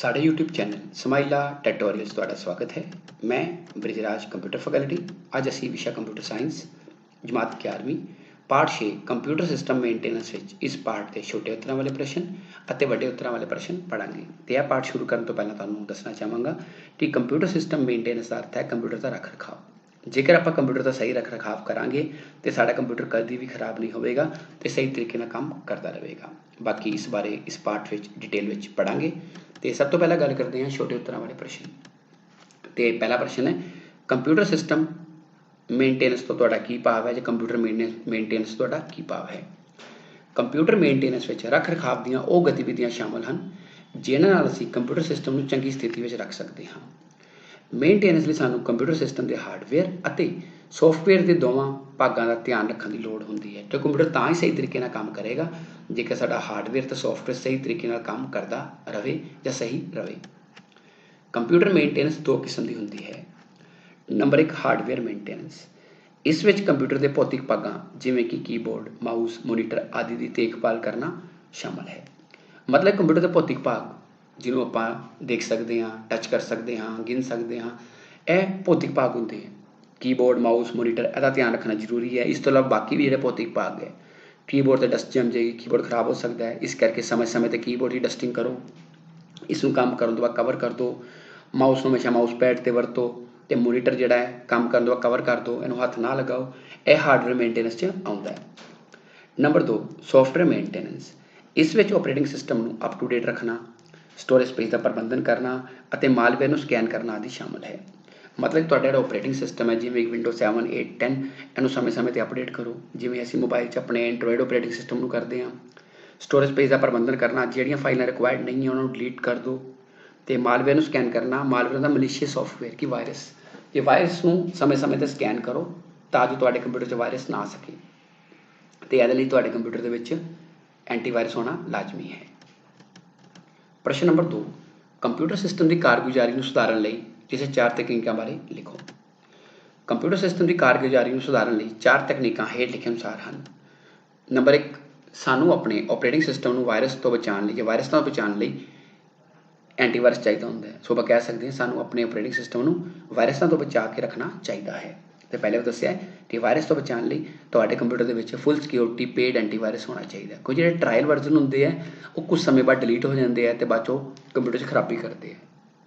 ਸਾਡੇ YouTube channel ਸਮਾਈਲਾ tutorials ਤੁਹਾਡਾ ਸਵਾਗਤ ਹੈ। ਮੈਂ ਬ੍ਰਿਜਰਾਜ ਕੰਪਿਊਟਰ ਫੈਕਲਟੀ ਅੱਜ ਅਸੀਂ ਵਿਸ਼ਾ ਕੰਪਿਊਟਰ ਸਾਇੰਸ ਜਮਾਤ 11ਵੀਂ ਪਾਠ 6 ਕੰਪਿਊਟਰ ਸਿਸਟਮ ਮੇਨਟੇਨੈਂਸ ਵਿੱਚ ਇਸ ਪਾਠ ਦੇ ਛੋਟੇ ਉੱਤਰਾਂ ਵਾਲੇ ਪ੍ਰਸ਼ਨ ਅਤੇ ਵੱਡੇ ਉੱਤਰਾਂ ਵਾਲੇ ਪ੍ਰਸ਼ਨ ਪੜਾਂਗੇ ਤੇ ਇਹ ਪਾਠ ਸ਼ੁਰੂ ਕਰਨ ਤੋਂ ਪਹਿਲਾਂ ਤੁਹਾਨੂੰ ਦੱਸਣਾ ਚਾਹਾਂਗਾ ਕਿ ਕੰਪਿਊਟਰ ਸਿਸਟਮ ਮੇਨਟੇਨੈਂਸ ਦਾ ਅਰਥ ਹੈ ਕੰਪਿਊਟਰ ਦਾ ਰੱਖ ਰਖਾਵ। ਜੇਕਰ ਆਪਾਂ ਕੰਪਿਊਟਰ ਦਾ ਸਹੀ ਰੱਖ ਰਖਾਵ ਕਰਾਂਗੇ, ਤੇ ਸਾਡਾ ਕੰਪਿਊਟਰ ਕਦੀ ਵੀ ਖਰਾਬ ਨਹੀਂ ਹੋਵੇਗਾ ਤੇ ਸਹੀ ਤਰੀਕੇ ਨਾਲ ਕੰਮ ਕਰਦਾ ਰਹੇਗਾ। ਬਾਕੀ ਇਸ ਬਾਰੇ ਇਸ ਪਾਠ ਵਿੱਚ ਡਿਟੇਲ ਵਿੱਚ ਪੜਾਂਗੇ ਤੇ ਸਭ ਤੋਂ ਪਹਿਲਾਂ ਗੱਲ ਕਰਦੇ ਹਾਂ ਛੋਟੇ ਉੱਤਰਾਂ ਵਾਲੇ ਪ੍ਰਸ਼ਨ ਤੇ ਪਹਿਲਾ ਪ੍ਰਸ਼ਨ ਹੈ ਕੰਪਿਊਟਰ ਸਿਸਟਮ ਮੇਨਟੇਨੈਂਸ ਤੋਂ ਤੁਹਾਡਾ ਕੀ ਭਾਵ ਹੈ ਜਾਂ ਕੰਪਿਊਟਰ ਮੇਨਟੇਨੈਂਸ ਤੁਹਾਡਾ ਕੀ ਭਾਵ ਹੈ? ਕੰਪਿਊਟਰ ਮੇਨਟੇਨੈਂਸ ਵਿੱਚ ਰੱਖ ਰਖਾਵ ਦੀਆਂ ਉਹ ਗਤੀਵਿਧੀਆਂ ਸ਼ਾਮਲ ਹਨ ਜਿਨ੍ਹਾਂ ਨਾਲ ਅਸੀਂ ਕੰਪਿਊਟਰ ਸਿਸਟਮ ਨੂੰ ਚੰਗੀ ਸਥਿਤੀ ਵਿੱਚ ਰੱਖ ਸਕਦੇ ਹਾਂ। ਮੇਨਟੇਨੈਂਸ ਲਈ ਸਾਨੂੰ ਕੰਪਿਊਟਰ ਸਿਸਟਮ ਦੇ ਹਾਰਡਵੇਅਰ ਅਤੇ ਸੌਫਟਵੇਅਰ ਦੇ ਦੋਵਾਂ ਭਾਗਾਂ ਦਾ ਧਿਆਨ ਰੱਖਣ ਦੀ ਲੋੜ ਹੁੰਦੀ ਹੈ। ਤੇ ਕੰਪਿਊਟਰ ਤਾਂ ਹੀ ਸਹੀ ਤਰੀਕੇ ਨਾਲ ਕੰਮ ਕਰੇਗਾ, ਜੇਕਰ ਸਾਡਾ ਹਾਰਡਵੇਅਰ ਤੇ ਸੌਫਟਵੇਅਰ ਸਹੀ ਤਰੀਕੇ ਨਾਲ ਕੰਮ ਕਰਦਾ ਰਹੇ ਜਾਂ ਸਹੀ ਰਹੇ। ਕੰਪਿਊਟਰ ਮੇਨਟੇਨੈਂਸ ਦੋ ਕਿਸਮ ਦੀ ਹੁੰਦੀ ਹੈ। ਨੰਬਰ 1 ਹਾਰਡਵੇਅਰ ਮੇਨਟੇਨੈਂਸ ਇਸ ਵਿੱਚ ਕੰਪਿਊਟਰ ਦੇ ਭੌਤਿਕ ਭਾਗਾਂ ਜਿਵੇਂ ਕਿ ਕੀਬੋਰਡ ਮਾਊਸ ਮੋਨੀਟਰ ਆਦਿ ਦੀ ਦੇਖਭਾਲ ਕਰਨਾ ਸ਼ਾਮਲ ਹੈ। ਮਤਲਬ ਕੰਪਿਊਟਰ ਦੇ ਭੌਤਿਕ ਭਾਗ, ਜਿਹਨੂੰ ਆਪਾਂ ਦੇਖ ਸਕਦੇ ਹਾਂ ਟੱਚ ਕਰ ਸਕਦੇ ਹਾਂ, ਗਿਣ ਸਕਦੇ ਹਾਂ, ਇਹ ਭੌਤਿਕ ਭਾਗ ਹੁੰਦੇ ਹਨ। ਕੀਬੋਰਡ ਮਾਊਸ ਮੋਨੀਟਰ ਇਹਦਾ ਧਿਆਨ ਰੱਖਣਾ ਜ਼ਰੂਰੀ ਹੈ। ਇਸ ਤੋਂ ਇਲਾਵਾ ਬਾਕੀ ਵੀ ਜਿਹੜੇ ਭੌਤਿਕ ਭਾਗ ਹੈ ਕੀਬੋਰਡ ਤੇ ਡਸਟ ਜਮ ਜਾਏਗੀ ਕੀਬੋਰਡ ਖਰਾਬ ਹੋ ਸਕਦਾ ਹੈ, ਇਸ ਕਰਕੇ ਸਮੇਂ-ਸਮੇਂ ਤੇ ਕੀਬੋਰਡ ਦੀ ਡਸਟਿੰਗ ਕਰੋ। ਇਸ ਨੂੰ ਕੰਮ ਕਰਨ ਤੋਂ ਬਾਅਦ ਕਵਰ ਕਰ ਦਿਓ ਮਾਊਸ ਨੂੰ ਹਮੇਸ਼ਾ ਮਾਊਸ ਪੈਡ ਤੇ ਵਰਤੋ ਤੇ ਮੋਨੀਟਰ ਜਿਹੜਾ ਹੈ, ਕੰਮ ਕਰਨ ਤੋਂ ਬਾਅਦ ਕਵਰ ਕਰ ਦਿਓ ਇਹਨੂੰ ਹੱਥ ਨਾ ਲਗਾਓ। ਇਹ ਹਾਰਡਵੇਅਰ ਮੇਨਟੇਨੈਂਸ 'ਚ ਆਉਂਦਾ ਹੈ। ਨੰਬਰ 2 ਸੌਫਟਵੇਅਰ ਮੇਨਟੇਨੈਂਸ ਇਸ ਵਿੱਚ ਆਪਰੇਟਿੰਗ ਸਿਸਟਮ ਨੂੰ ਅਪ ਟੂ ਡੇਟ ਰੱਖਣਾ ਸਟੋਰੇਜ ਸਪੇਸ ਦਾ ਪ੍ਰਬੰਧਨ ਕਰਨਾ ਅਤੇ ਮਾਲਵੇਅਰ ਨੂੰ ਸਕੈਨ ਕਰਨਾ ਆਦਿ ਸ਼ਾਮਲ ਹੈ। ਮਤਲਬ ਤੁਹਾਡਾ ਜਿਹੜਾ ਆਪਰੇਟਿੰਗ ਸਿਸਟਮ ਹੈ, ਜਿਵੇਂ ਵਿੰਡੋ 7 8 10 ਇਹਨੂੰ ਸਮੇਂ-ਸਮੇਂ ਤੇ ਅਪਡੇਟ ਕਰੋ। ਜਿਵੇਂ ਅਸੀਂ ਮੋਬਾਈਲ 'ਚ ਆਪਣੇ ਐਂਡਰੋਇਡ ਆਪਰੇਟਿੰਗ ਸਿਸਟਮ ਨੂੰ ਕਰਦੇ ਹਾਂ। ਸਟੋਰੇਜ ਸਪੇਸ ਦਾ ਪ੍ਰਬੰਧਨ ਕਰਨਾ, ਜਿਹੜੀਆਂ ਫਾਈਲਾਂ ਰਿਕੁਆਇਰਡ ਨਹੀਂ ਹੈ, ਉਹਨਾਂ ਨੂੰ ਡਿਲੀਟ ਕਰ ਦਿਓ ਤੇ ਮਾਲਵੇਅਰ ਨੂੰ ਸਕੈਨ ਕਰਨਾ ਮਾਲਵੇਅਰ ਦਾ ਮਲੀਸ਼ੀਅਸ ਸੌਫਟਵੇਅਰ ਕੀ ਵਾਇਰਸ ਇਹ ਵਾਇਰਸ ਨੂੰ ਸਮੇਂ-ਸਮੇਂ ਤੇ ਸਕੈਨ ਕਰੋ, ਤਾਂ ਜੋ ਤੁਹਾਡੇ ਕੰਪਿਊਟਰ 'ਚ ਵਾਇਰਸ ਨਾ ਆ ਸਕੇ। ਤੇ ਇਹਦੇ ਲਈ ਤੁਹਾਡੇ ਕੰਪਿਊਟਰ ਦੇ ਵਿੱਚ ਐਂਟੀਵਾਇਰਸ ਹੋਣਾ ਲਾਜ਼ਮੀ ਹੈ। ਪ੍ਰਸ਼ਨ ਨੰਬਰ 2 ਕੰਪਿਊਟਰ ਸਿਸਟਮ ਦੀ ਕਾਰਗੁਜ਼ਾਰੀ ਨੂੰ ਸੁਧਾਰਨ ਲਈ ਕਿਸੇ ਚਾਰ ਤਕਨੀਕਾਂ ਬਾਰੇ ਲਿਖੋ। ਕੰਪਿਊਟਰ ਸਿਸਟਮ ਦੀ ਕਾਰਗੁਜ਼ਾਰੀ ਨੂੰ ਸੁਧਾਰਨ ਲਈ ਚਾਰ ਤਕਨੀਕਾਂ ਹੇਠ ਲਿਖੇ ਅਨੁਸਾਰ ਹਨ। ਨੰਬਰ 1 ਸਾਨੂੰ ਆਪਣੇ ਆਪਰੇਟਿੰਗ ਸਿਸਟਮ ਨੂੰ ਵਾਇਰਸ ਤੋਂ ਬਚਾਉਣ ਲਈ ਜਾਂ ਵਾਇਰਸ ਤੋਂ ਬਚਾਉਣ ਲਈ ਐਂਟੀਵਾਇਰਸ ਚਾਹੀਦਾ ਹੁੰਦਾ ਹੈ। ਸੋ ਆਪਾਂ ਕਹਿ ਸਕਦੇ ਹਾਂ, ਸਾਨੂੰ ਆਪਣੇ ਆਪਰੇਟਿੰਗ ਸਿਸਟਮ ਨੂੰ ਵਾਇਰਸਾਂ ਤੋਂ ਬਚਾ ਕੇ ਰੱਖਣਾ ਚਾਹੀਦਾ ਹੈ। ਤੇ ਪਹਿਲੇ ਵੀ ਦੱਸਿਆ ਕਿ ਵਾਇਰਸ ਤੋਂ ਬਚਾਉਣ ਲਈ ਤੁਹਾਡੇ ਕੰਪਿਊਟਰ ਦੇ ਵਿੱਚ ਫੁੱਲ ਸਿਕਿਉਰਿਟੀ ਪੇਡ ਐਂਟੀਵਾਇਰਸ ਹੋਣਾ ਚਾਹੀਦਾ ਕੋਈ ਜਿਹੜੇ ਟ੍ਰਾਇਲ ਵਰਜ਼ਨ ਹੁੰਦੇ ਆ ਉਹ ਕੁਝ ਸਮੇਂ ਬਾਅਦ ਡਿਲੀਟ ਹੋ ਜਾਂਦੇ ਆ ਤੇ ਬਾਅਦ ਚੋਂ ਕੰਪਿਊਟਰ 'ਚ ਖਰਾਬੀ ਕਰਦੇ ਆ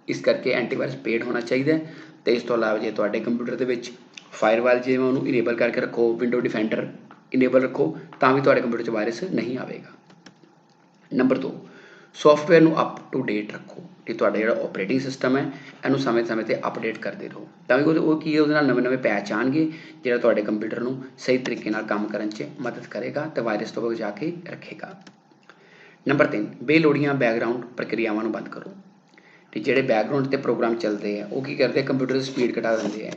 ਇਸ ਕਰਕੇ ਐਂਟੀਵਾਇਰਸ ਪੇਡ ਹੋਣਾ ਚਾਹੀਦਾ ਤੇ ਇਸ ਤੋਂ ਇਲਾਵਾ ਜੇ ਤੁਹਾਡੇ ਕੰਪਿਊਟਰ ਦੇ ਵਿੱਚ ਫਾਇਰਵਾਲ ਜਿਵੇਂ ਉਹਨੂੰ ਇਨੇਬਲ ਕਰਕੇ ਰੱਖੋ ਵਿੰਡੋ ਡਿਫੈਂਡਰ ਇਨੇਬਲ ਰੱਖੋ, ਤਾਂ ਵੀ ਤੁਹਾਡੇ ਕੰਪਿਊਟਰ 'ਚ ਵਾਇਰਸ ਨਹੀਂ ਆਵੇਗਾ। ਨੰਬਰ 2 ਸੌਫਟਵੇਅਰ ਨੂੰ ਅਪ ਟੂ ਡੇਟ ਰੱਖੋ। ਕਿ ਤੁਹਾਡਾ ਜਿਹੜਾ ਆਪਰੇਟਿੰਗ ਸਿਸਟਮ ਹੈ, ਇਹਨੂੰ ਸਮੇਂ-ਸਮੇਂ ਤੇ ਅਪਡੇਟ ਕਰਦੇ ਰਹੋ। ਤਾਂ ਵੀ ਉਹ ਕੀ ਹੈ? ਉਹਦੇ ਨਾਲ ਨਵੇਂ-ਨਵੇਂ ਪੈਚ ਆਣਗੇ ਜਿਹੜਾ ਤੁਹਾਡੇ ਕੰਪਿਊਟਰ ਨੂੰ ਸਹੀ ਤਰੀਕੇ ਨਾਲ ਕੰਮ ਕਰਨ 'ਚ ਮਦਦ ਕਰੇਗਾ ਤੇ ਵਾਇਰਸ ਤੋਂ ਬਚਾ ਕੇ ਰੱਖੇਗਾ। ਨੰਬਰ 3 ਬੇਲੋੜੀਆਂ ਬੈਕਗ੍ਰਾਉਂਡ ਪ੍ਰਕਿਰਿਆਵਾਂ ਨੂੰ ਬੰਦ ਕਰੋ। ਤੇ ਜਿਹੜੇ ਬੈਕਗ੍ਰਾਉਂਡ ਤੇ ਪ੍ਰੋਗਰਾਮ ਚੱਲਦੇ ਆ, ਉਹ ਕੀ ਕਰਦੇ ਆ? ਕੰਪਿਊਟਰ ਦੀ ਸਪੀਡ ਘਟਾ ਦਿੰਦੇ ਆ।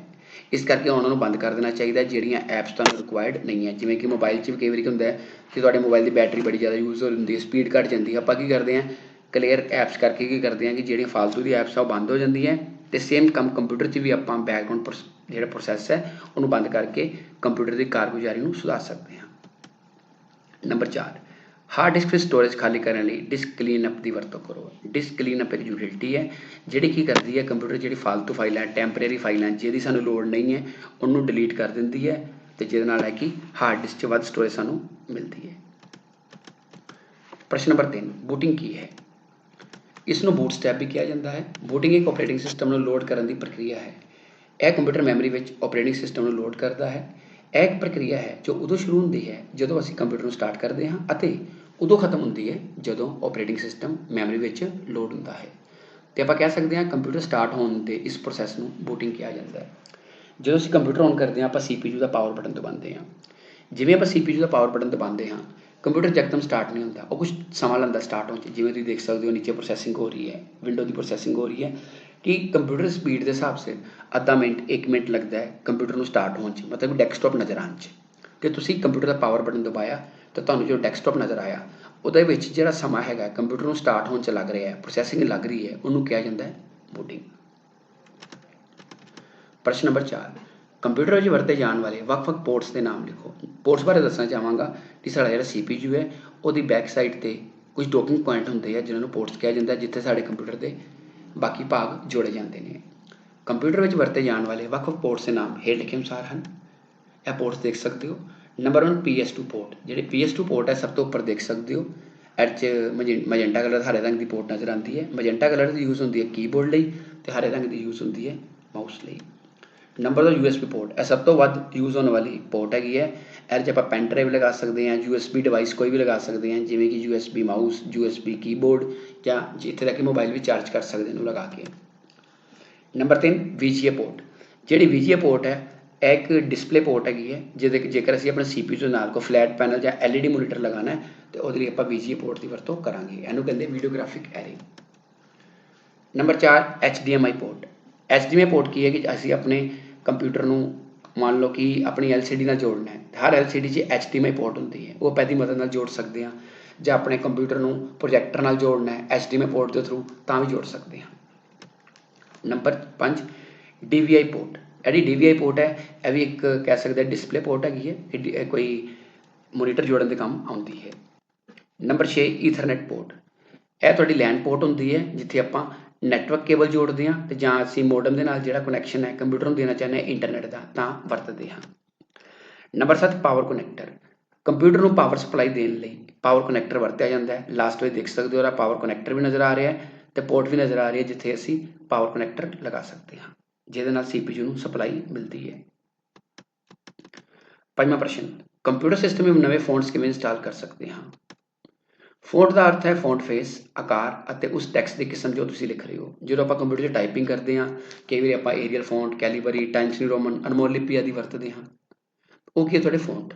ਇਸ ਕਰਕੇ ਉਹਨਾਂ ਨੂੰ ਬੰਦ ਕਰ ਦੇਣਾ ਚਾਹੀਦਾ, ਜਿਹੜੀਆਂ ਐਪਸ ਤੁਹਾਨੂੰ ਰਿਕੁਆਇਰਡ ਨਹੀਂ ਹੈ ਜਿਵੇਂ ਕਿ ਮੋਬਾਈਲ 'ਚ ਵੀ ਕਈ ਵਾਰੀ ਹੁੰਦਾ ਹੈ ਕਿ ਤੁਹਾਡੇ ਮੋਬਾਈਲ ਦੀ ਬੈਟਰੀ ਬੜੀ ਜ਼ਿਆਦਾ ਯੂਜ਼ ਹੋ ਜਾਂਦੀ ਹੈ ਸਪੀਡ ਘਟ ਜਾਂਦੀ ਹੈ। ਆਪਾਂ ਕੀ ਕਰਦੇ ਹਾਂ ਕਲੀਅਰ ਐਪਸ ਕਰਕੇ ਕੀ ਕਰਦੇ ਹਾਂ ਕਿ ਜਿਹੜੀਆਂ ਫालतू ਦੀ ਐਪਸ ਆ, ਉਹ ਬੰਦ ਹੋ ਜਾਂਦੀਆਂ ਹੈ ਤੇ ਸੇਮ ਕੰਮ ਕੰਪਿਊਟਰ 'ਚ ਵੀ ਆਪਾਂ ਬੈਕਗ੍ਰਾਉਂਡ ਜਿਹੜਾ ਪ੍ਰੋਸੈਸ ਹੈ, ਉਹਨੂੰ ਬੰਦ ਕਰਕੇ ਕੰਪਿਊਟਰ ਦੀ ਕਾਰਗੁਜ਼ਾਰੀ ਨੂੰ ਸੁਧਾਰ ਸਕਦੇ ਹਾਂ। ਨੰਬਰ 4 ਹਾਰਡ ਡਿਸਕ ਵਿੱਚ ਸਟੋਰੇਜ ਖਾਲੀ ਕਰਨ ਲਈ ਡਿਸਕ ਕਲੀਨਅਪ ਦੀ ਵਰਤੋਂ ਕਰੋ। ਡਿਸਕ ਕਲੀਨਅਪ ਇੱਕ ਯੂਟਿਲਿਟੀ ਹੈ, ਜਿਹੜੀ ਕੀ ਕਰਦੀ ਹੈ ਕੰਪਿਊਟਰ ਜਿਹੜੀ ਫालतू ਫਾਈਲਾਂ ਟੈਂਪਰੇਰੀ ਫਾਈਲਾਂ ਜਿਹਦੀ ਸਾਨੂੰ ਲੋੜ ਨਹੀਂ ਹੈ, ਉਹਨੂੰ ਡਿਲੀਟ ਕਰ ਦਿੰਦੀ ਹੈ ਤੇ ਜਿਹਦੇ ਨਾਲ ਹੈ ਕਿ ਹਾਰਡ ਡਿਸਕ 'ਚ ਵੱਧ ਸਟੋਰੇਜ ਸਾਨੂੰ ਮਿਲਦੀ ਹੈ। ਪ੍ਰਸ਼ਨ ਨੰਬਰ 3 ਬੂਟਿੰਗ ਕੀ ਹੈ? ਇਸ ਨੂੰ ਬੂਟ ਸਟੈਪ ਵੀ ਕਿਹਾ ਜਾਂਦਾ ਹੈ। ਬੂਟਿੰਗ ਇੱਕ ਆਪਰੇਟਿੰਗ ਸਿਸਟਮ ਨੂੰ ਲੋਡ ਕਰਨ ਦੀ ਪ੍ਰਕਿਰਿਆ ਹੈ। ਇਹ ਕੰਪਿਊਟਰ ਮੈਮਰੀ ਵਿੱਚ ਆਪਰੇਟਿੰਗ ਸਿਸਟਮ ਨੂੰ ਲੋਡ ਕਰਦਾ ਹੈ। ਇਹ ਇੱਕ ਪ੍ਰਕਿਰਿਆ ਹੈ ਜੋ ਉਦੋਂ ਸ਼ੁਰੂ ਹੁੰਦੀ ਹੈ ਜਦੋਂ ਅਸੀਂ ਕੰਪਿਊਟਰ ਨੂੰ ਸਟਾਰਟ ਕਰਦੇ ਹਾਂ ਅਤੇ ਉਦੋਂ ਖਤਮ ਹੁੰਦੀ ਹੈ ਜਦੋਂ ਆਪਰੇਟਿੰਗ ਸਿਸਟਮ ਮੈਮਰੀ ਵਿੱਚ ਲੋਡ ਹੁੰਦਾ ਹੈ। ਤੇ ਆਪਾਂ ਕਹਿ ਸਕਦੇ ਹਾਂ ਕੰਪਿਊਟਰ ਸਟਾਰਟ ਹੋਣ ਤੇ ਇਸ ਪ੍ਰੋਸੈਸ ਨੂੰ ਬੂਟਿੰਗ ਕਿਹਾ ਜਾਂਦਾ ਹੈ। ਜਦੋਂ ਅਸੀਂ ਕੰਪਿਊਟਰ ਔਨ ਕਰਦੇ ਹਾਂ, ਆਪਾਂ CPU ਦਾ ਪਾਵਰ ਬਟਨ ਦਬਾਉਂਦੇ ਹਾਂ। ਜਿਵੇਂ ਆਪਾਂ CPU ਦਾ ਪਾਵਰ ਬਟਨ ਦਬਾਉਂਦੇ ਹਾਂ, ਕੰਪਿਊਟਰ ਜਕਦਮ ਸਟਾਰਟ ਨਹੀਂ ਹੁੰਦਾ। ਉਹ ਕੁਝ ਸਮਾਂ ਲੈਂਦਾ ਸਟਾਰਟ ਹੋਣ 'ਚ। ਜਿਵੇਂ ਤੁਸੀਂ ਦੇਖ ਸਕਦੇ ਹੋ, ਨੀਚੇ ਪ੍ਰੋਸੈਸਿੰਗ ਹੋ ਰਹੀ ਹੈ ਵਿੰਡੋ ਦੀ ਪ੍ਰੋਸੈਸਿੰਗ ਹੋ ਰਹੀ ਹੈ। ਕਿ ਕੰਪਿਊਟਰ ਸਪੀਡ ਦੇ ਹਿਸਾਬ ਸੇ ਅੱਧਾ ਮਿੰਟ 1 ਮਿੰਟ ਲੱਗਦਾ ਹੈ, ਕੰਪਿਊਟਰ ਨੂੰ ਸਟਾਰਟ ਹੋਣ 'ਚ, ਮਤਲਬ ਡੈਸਕਟਾਪ ਨਜ਼ਰ ਆਉਣ 'ਚ। ਤੇ ਤੁਸੀਂ ਕੰਪਿਊਟਰ ਦਾ ਪਾਵਰ ਬਟਨ ਦਬਾਇਆ, ਤਾਂ ਤੁਹਾਨੂੰ ਜੋ ਡੈਸਕਟਾਪ ਨਜ਼ਰ ਆਇਆ, ਉਹਦੇ ਵਿੱਚ ਜਿਹੜਾ ਸਮਾਂ ਹੈਗਾ, ਕੰਪਿਊਟਰ ਨੂੰ ਸਟਾਰਟ ਹੋਣ 'ਚ ਲੱਗ ਰਿਹਾ ਹੈ ਪ੍ਰੋਸੈਸਿੰਗ ਲੱਗ ਰਹੀ ਹੈ, ਉਹਨੂੰ ਕਿਹਾ ਜਾਂਦਾ ਹੈ ਬੂਟਿੰਗ ਪ੍ਰਸ਼ਨ ਨੰਬਰ 4 ਕੰਪਿਊਟਰ ਵਿੱਚ ਵਰਤੇ ਜਾਣ ਵਾਲੇ ਵੱਖ-ਵੱਖ ਪੋਰਟਸ ਦੇ ਨਾਮ ਲਿਖੋ। ਪੋਰਟਸ ਬਾਰੇ ਦੱਸਣਾ ਚਾਹਾਂਗਾ ਕਿ ਸਾਡਾ ਜਿਹੜਾ CPU ਹੈ, ਉਹਦੀ ਬੈਕ ਸਾਈਡ ਤੇ ਕੁਝ ਡੋਕਿੰਗ ਪੁਆਇੰਟ ਹੁੰਦੇ ਆ ਜਿਨ੍ਹਾਂ ਨੂੰ ਪੋਰਟਸ ਕਿਹਾ ਜਾਂਦਾ ਜਿੱਥੇ ਸਾਡੇ ਕੰਪਿਊਟਰ ਦੇ ਬਾਕੀ ਭਾਗ ਜੋੜੇ ਜਾਂਦੇ ਨੇ। ਕੰਪਿਊਟਰ ਵਿੱਚ ਵਰਤੇ ਜਾਣ ਵਾਲੇ ਵੱਖ-ਵੱਖ ਪੋਰਟਸ ਦੇ ਨਾਮ ਹੇਠ ਲਿਖੇ ਅਨੁਸਾਰ ਹਨ। ਇਹ ਪੋਰਟਸ ਦੇਖ ਸਕਦੇ ਹੋ। ਨੰਬਰ 1 PS2 ਪੋਰਟ ਜਿਹੜੇ PS2 ਪੋਰਟ ਹੈ, ਸਭ ਤੋਂ ਉੱਪਰ ਦੇਖ ਸਕਦੇ ਹੋ। ਇਹ 'ਚ ਮਜੈਂਟਾ ਕਲਰ ਹਰੇ ਰੰਗ ਦੀ ਪੋਰਟ ਨਜ਼ਰ ਆਉਂਦੀ ਹੈ। ਮਜੈਂਟਾ ਕਲਰ ਦੀ ਯੂਜ਼ ਹੁੰਦੀ ਹੈ ਕੀਬੋਰਡ ਲਈ ਤੇ ਹਰੇ ਰੰਗ ਦੀ ਯੂਜ਼ ਹੁੰਦੀ ਹੈ ਮਾਊਸ ਲਈ। ਨੰਬਰ 2 USB ਪੋਰਟ ਇਹ ਸਭ ਤੋਂ ਵੱਧ ਯੂਜ਼ ਹੋਣ ਵਾਲੀ ਪੋਰਟ ਹੈਗੀ ਹੈ। ਇਹਦੇ 'ਚ ਆਪਾਂ ਪੈਨ ਡਰਾਈਵ ਲਗਾ ਸਕਦੇ ਹਾਂ, USB ਡਿਵਾਈਸ ਕੋਈ ਵੀ ਲਗਾ ਸਕਦੇ ਹਾਂ, ਜਿਵੇਂ ਕਿ USB ਮਾਊਸ USB ਕੀਬੋਰਡ ਜਾਂ ਜਿੱਥੇ ਤੱਕ ਕਿ ਮੋਬਾਈਲ ਵੀ ਚਾਰਜ ਕਰ ਸਕਦੇ ਨੂੰ ਲਗਾ ਕੇ। ਨੰਬਰ 3 VGA ਪੋਰਟ ਜਿਹੜੀ VGA ਪੋਰਟ ਹੈ, ਇਹ ਇੱਕ ਡਿਸਪਲੇ ਪੋਰਟ ਹੈਗੀ ਹੈ, ਜਿਹਦੇ ਜੇਕਰ ਅਸੀਂ ਆਪਣੇ CPU ਦੇ ਨਾਲ ਕੋ ਫਲੈਟ ਪੈਨਲ ਜਾਂ LED ਮੋਨੀਟਰ ਲਗਾਉਣਾ ਹੈ, ਤੇ ਉਹਦੇ ਲਈ ਆਪਾਂ VGA ਪੋਰਟ ਦੀ ਵਰਤੋਂ ਕਰਾਂਗੇ। ਇਹਨੂੰ ਕਹਿੰਦੇ videographic array number 4 HDMI port HDMI port ਕੀ ਹੈ ਕਿ ਅਸੀਂ ਆਪਣੇ ਕੰਪਿਊਟਰ ਨੂੰ ਮੰਨ ਲਓ ਕਿ ਆਪਣੀ LCD ਨਾਲ ਜੋੜਨਾ ਹੈ, ਹਰ LCD 'ਚ HDMI ਪੋਰਟ ਹੁੰਦੀ ਹੈ, ਉਹ ਆਪਾਂ ਦੀ ਮਦਦ ਨਾਲ ਜੋੜ ਸਕਦੇ ਹਾਂ, ਜਾਂ ਆਪਣੇ ਕੰਪਿਊਟਰ ਨੂੰ ਪ੍ਰੋਜੈਕਟਰ ਨਾਲ ਜੋੜਨਾ ਹੈ HDMI ਪੋਰਟ ਦੇ ਥਰੂ ਤਾਂ ਵੀ ਜੋੜ ਸਕਦੇ ਹਾਂ। ਨੰਬਰ 5 DVI ਪੋਰਟ ਜਿਹੜੀ DVI ਪੋਰਟ ਹੈ, ਇਹ ਵੀ ਇੱਕ ਕਹਿ ਸਕਦੇ ਡਿਸਪਲੇ ਪੋਰਟ ਹੈਗੀ ਹੈ, ਇਹ ਇਹ ਕੋਈ ਮੋਨੀਟਰ ਜੋੜਨ ਦੇ ਕੰਮ ਆਉਂਦੀ ਹੈ। ਨੰਬਰ 6 ਈਥਰਨੈਟ ਪੋਰਟ ਇਹ ਤੁਹਾਡੀ ਲੈਂਡ ਪੋਰਟ ਹੁੰਦੀ ਹੈ, ਜਿੱਥੇ ਆਪਾਂ ਨੈਟਵਰਕ ਕੇਬਲ ਜੋੜਦੇ ਹਾਂ ਤੇ ਜਾਂ ਅਸੀਂ ਮੋਡਮ ਦੇ ਨਾਲ ਜਿਹੜਾ ਕਨੈਕਸ਼ਨ ਹੈ ਕੰਪਿਊਟਰ ਨੂੰ ਦੇਣਾ ਚਾਹੁੰਦੇ ਹਾਂ ਇੰਟਰਨੈਟ ਦਾ, ਤਾਂ ਵਰਤਦੇ ਹਾਂ। ਨੰਬਰ 7 ਪਾਵਰ ਕਨੈਕਟਰ ਕੰਪਿਊਟਰ ਨੂੰ ਪਾਵਰ ਸਪਲਾਈ ਦੇਣ ਲਈ ਪਾਵਰ ਕਨੈਕਟਰ ਵਰਤਿਆ ਜਾਂਦਾ ਹੈ। ਲਾਸਟ ਵਿੱਚ ਦੇਖ ਸਕਦੇ ਹੋ, ਉਹਦਾ ਪਾਵਰ ਕਨੈਕਟਰ ਵੀ ਨਜ਼ਰ ਆ ਰਿਹਾ ਹੈ ਤੇ ਪੋਰਟ ਵੀ ਨਜ਼ਰ ਆ ਰਹੀ ਹੈ, ਜਿੱਥੇ ਅਸੀਂ ਪਾਵਰ ਕਨੈਕਟਰ ਲਗਾ ਸਕਦੇ ਹਾਂ। ਜਿਹਦੇ ਨਾਲ CPU ਨੂੰ ਸਪਲਾਈ ਮਿਲਦੀ ਹੈ। ਪੰਜਵਾਂ ਪ੍ਰਸ਼ਨ ਕੰਪਿਊਟਰ ਸਿਸਟਮ ਵਿੱਚ ਨਵੇਂ ਫੋਨਸ ਕਿਵੇਂ ਇੰਸਟਾਲ ਕਰ ਸਕਦੇ ਹਾਂ? ਫੋਂਟ ਦਾ ਅਰਥ ਹੈ ਫੋਂਟ ਫੇਸ ਆਕਾਰ ਅਤੇ ਉਸ ਟੈਕਸਟ ਦੀ ਕਿਸਮ ਜੋ ਤੁਸੀਂ ਲਿਖ ਰਹੇ ਹੋ। ਜਦੋਂ ਆਪਾਂ ਕੰਪਿਊਟਰ 'ਚ ਟਾਈਪਿੰਗ ਕਰਦੇ ਹਾਂ, ਕਈ ਵਾਰੀ ਆਪਾਂ Arial font Calibri Times New Roman Anmol Lipi ਆਦਿ ਵਰਤਦੇ ਹਾਂ। ਉਹ ਕੀ ਹੈ ਤੁਹਾਡੇ ਫੋਂਟ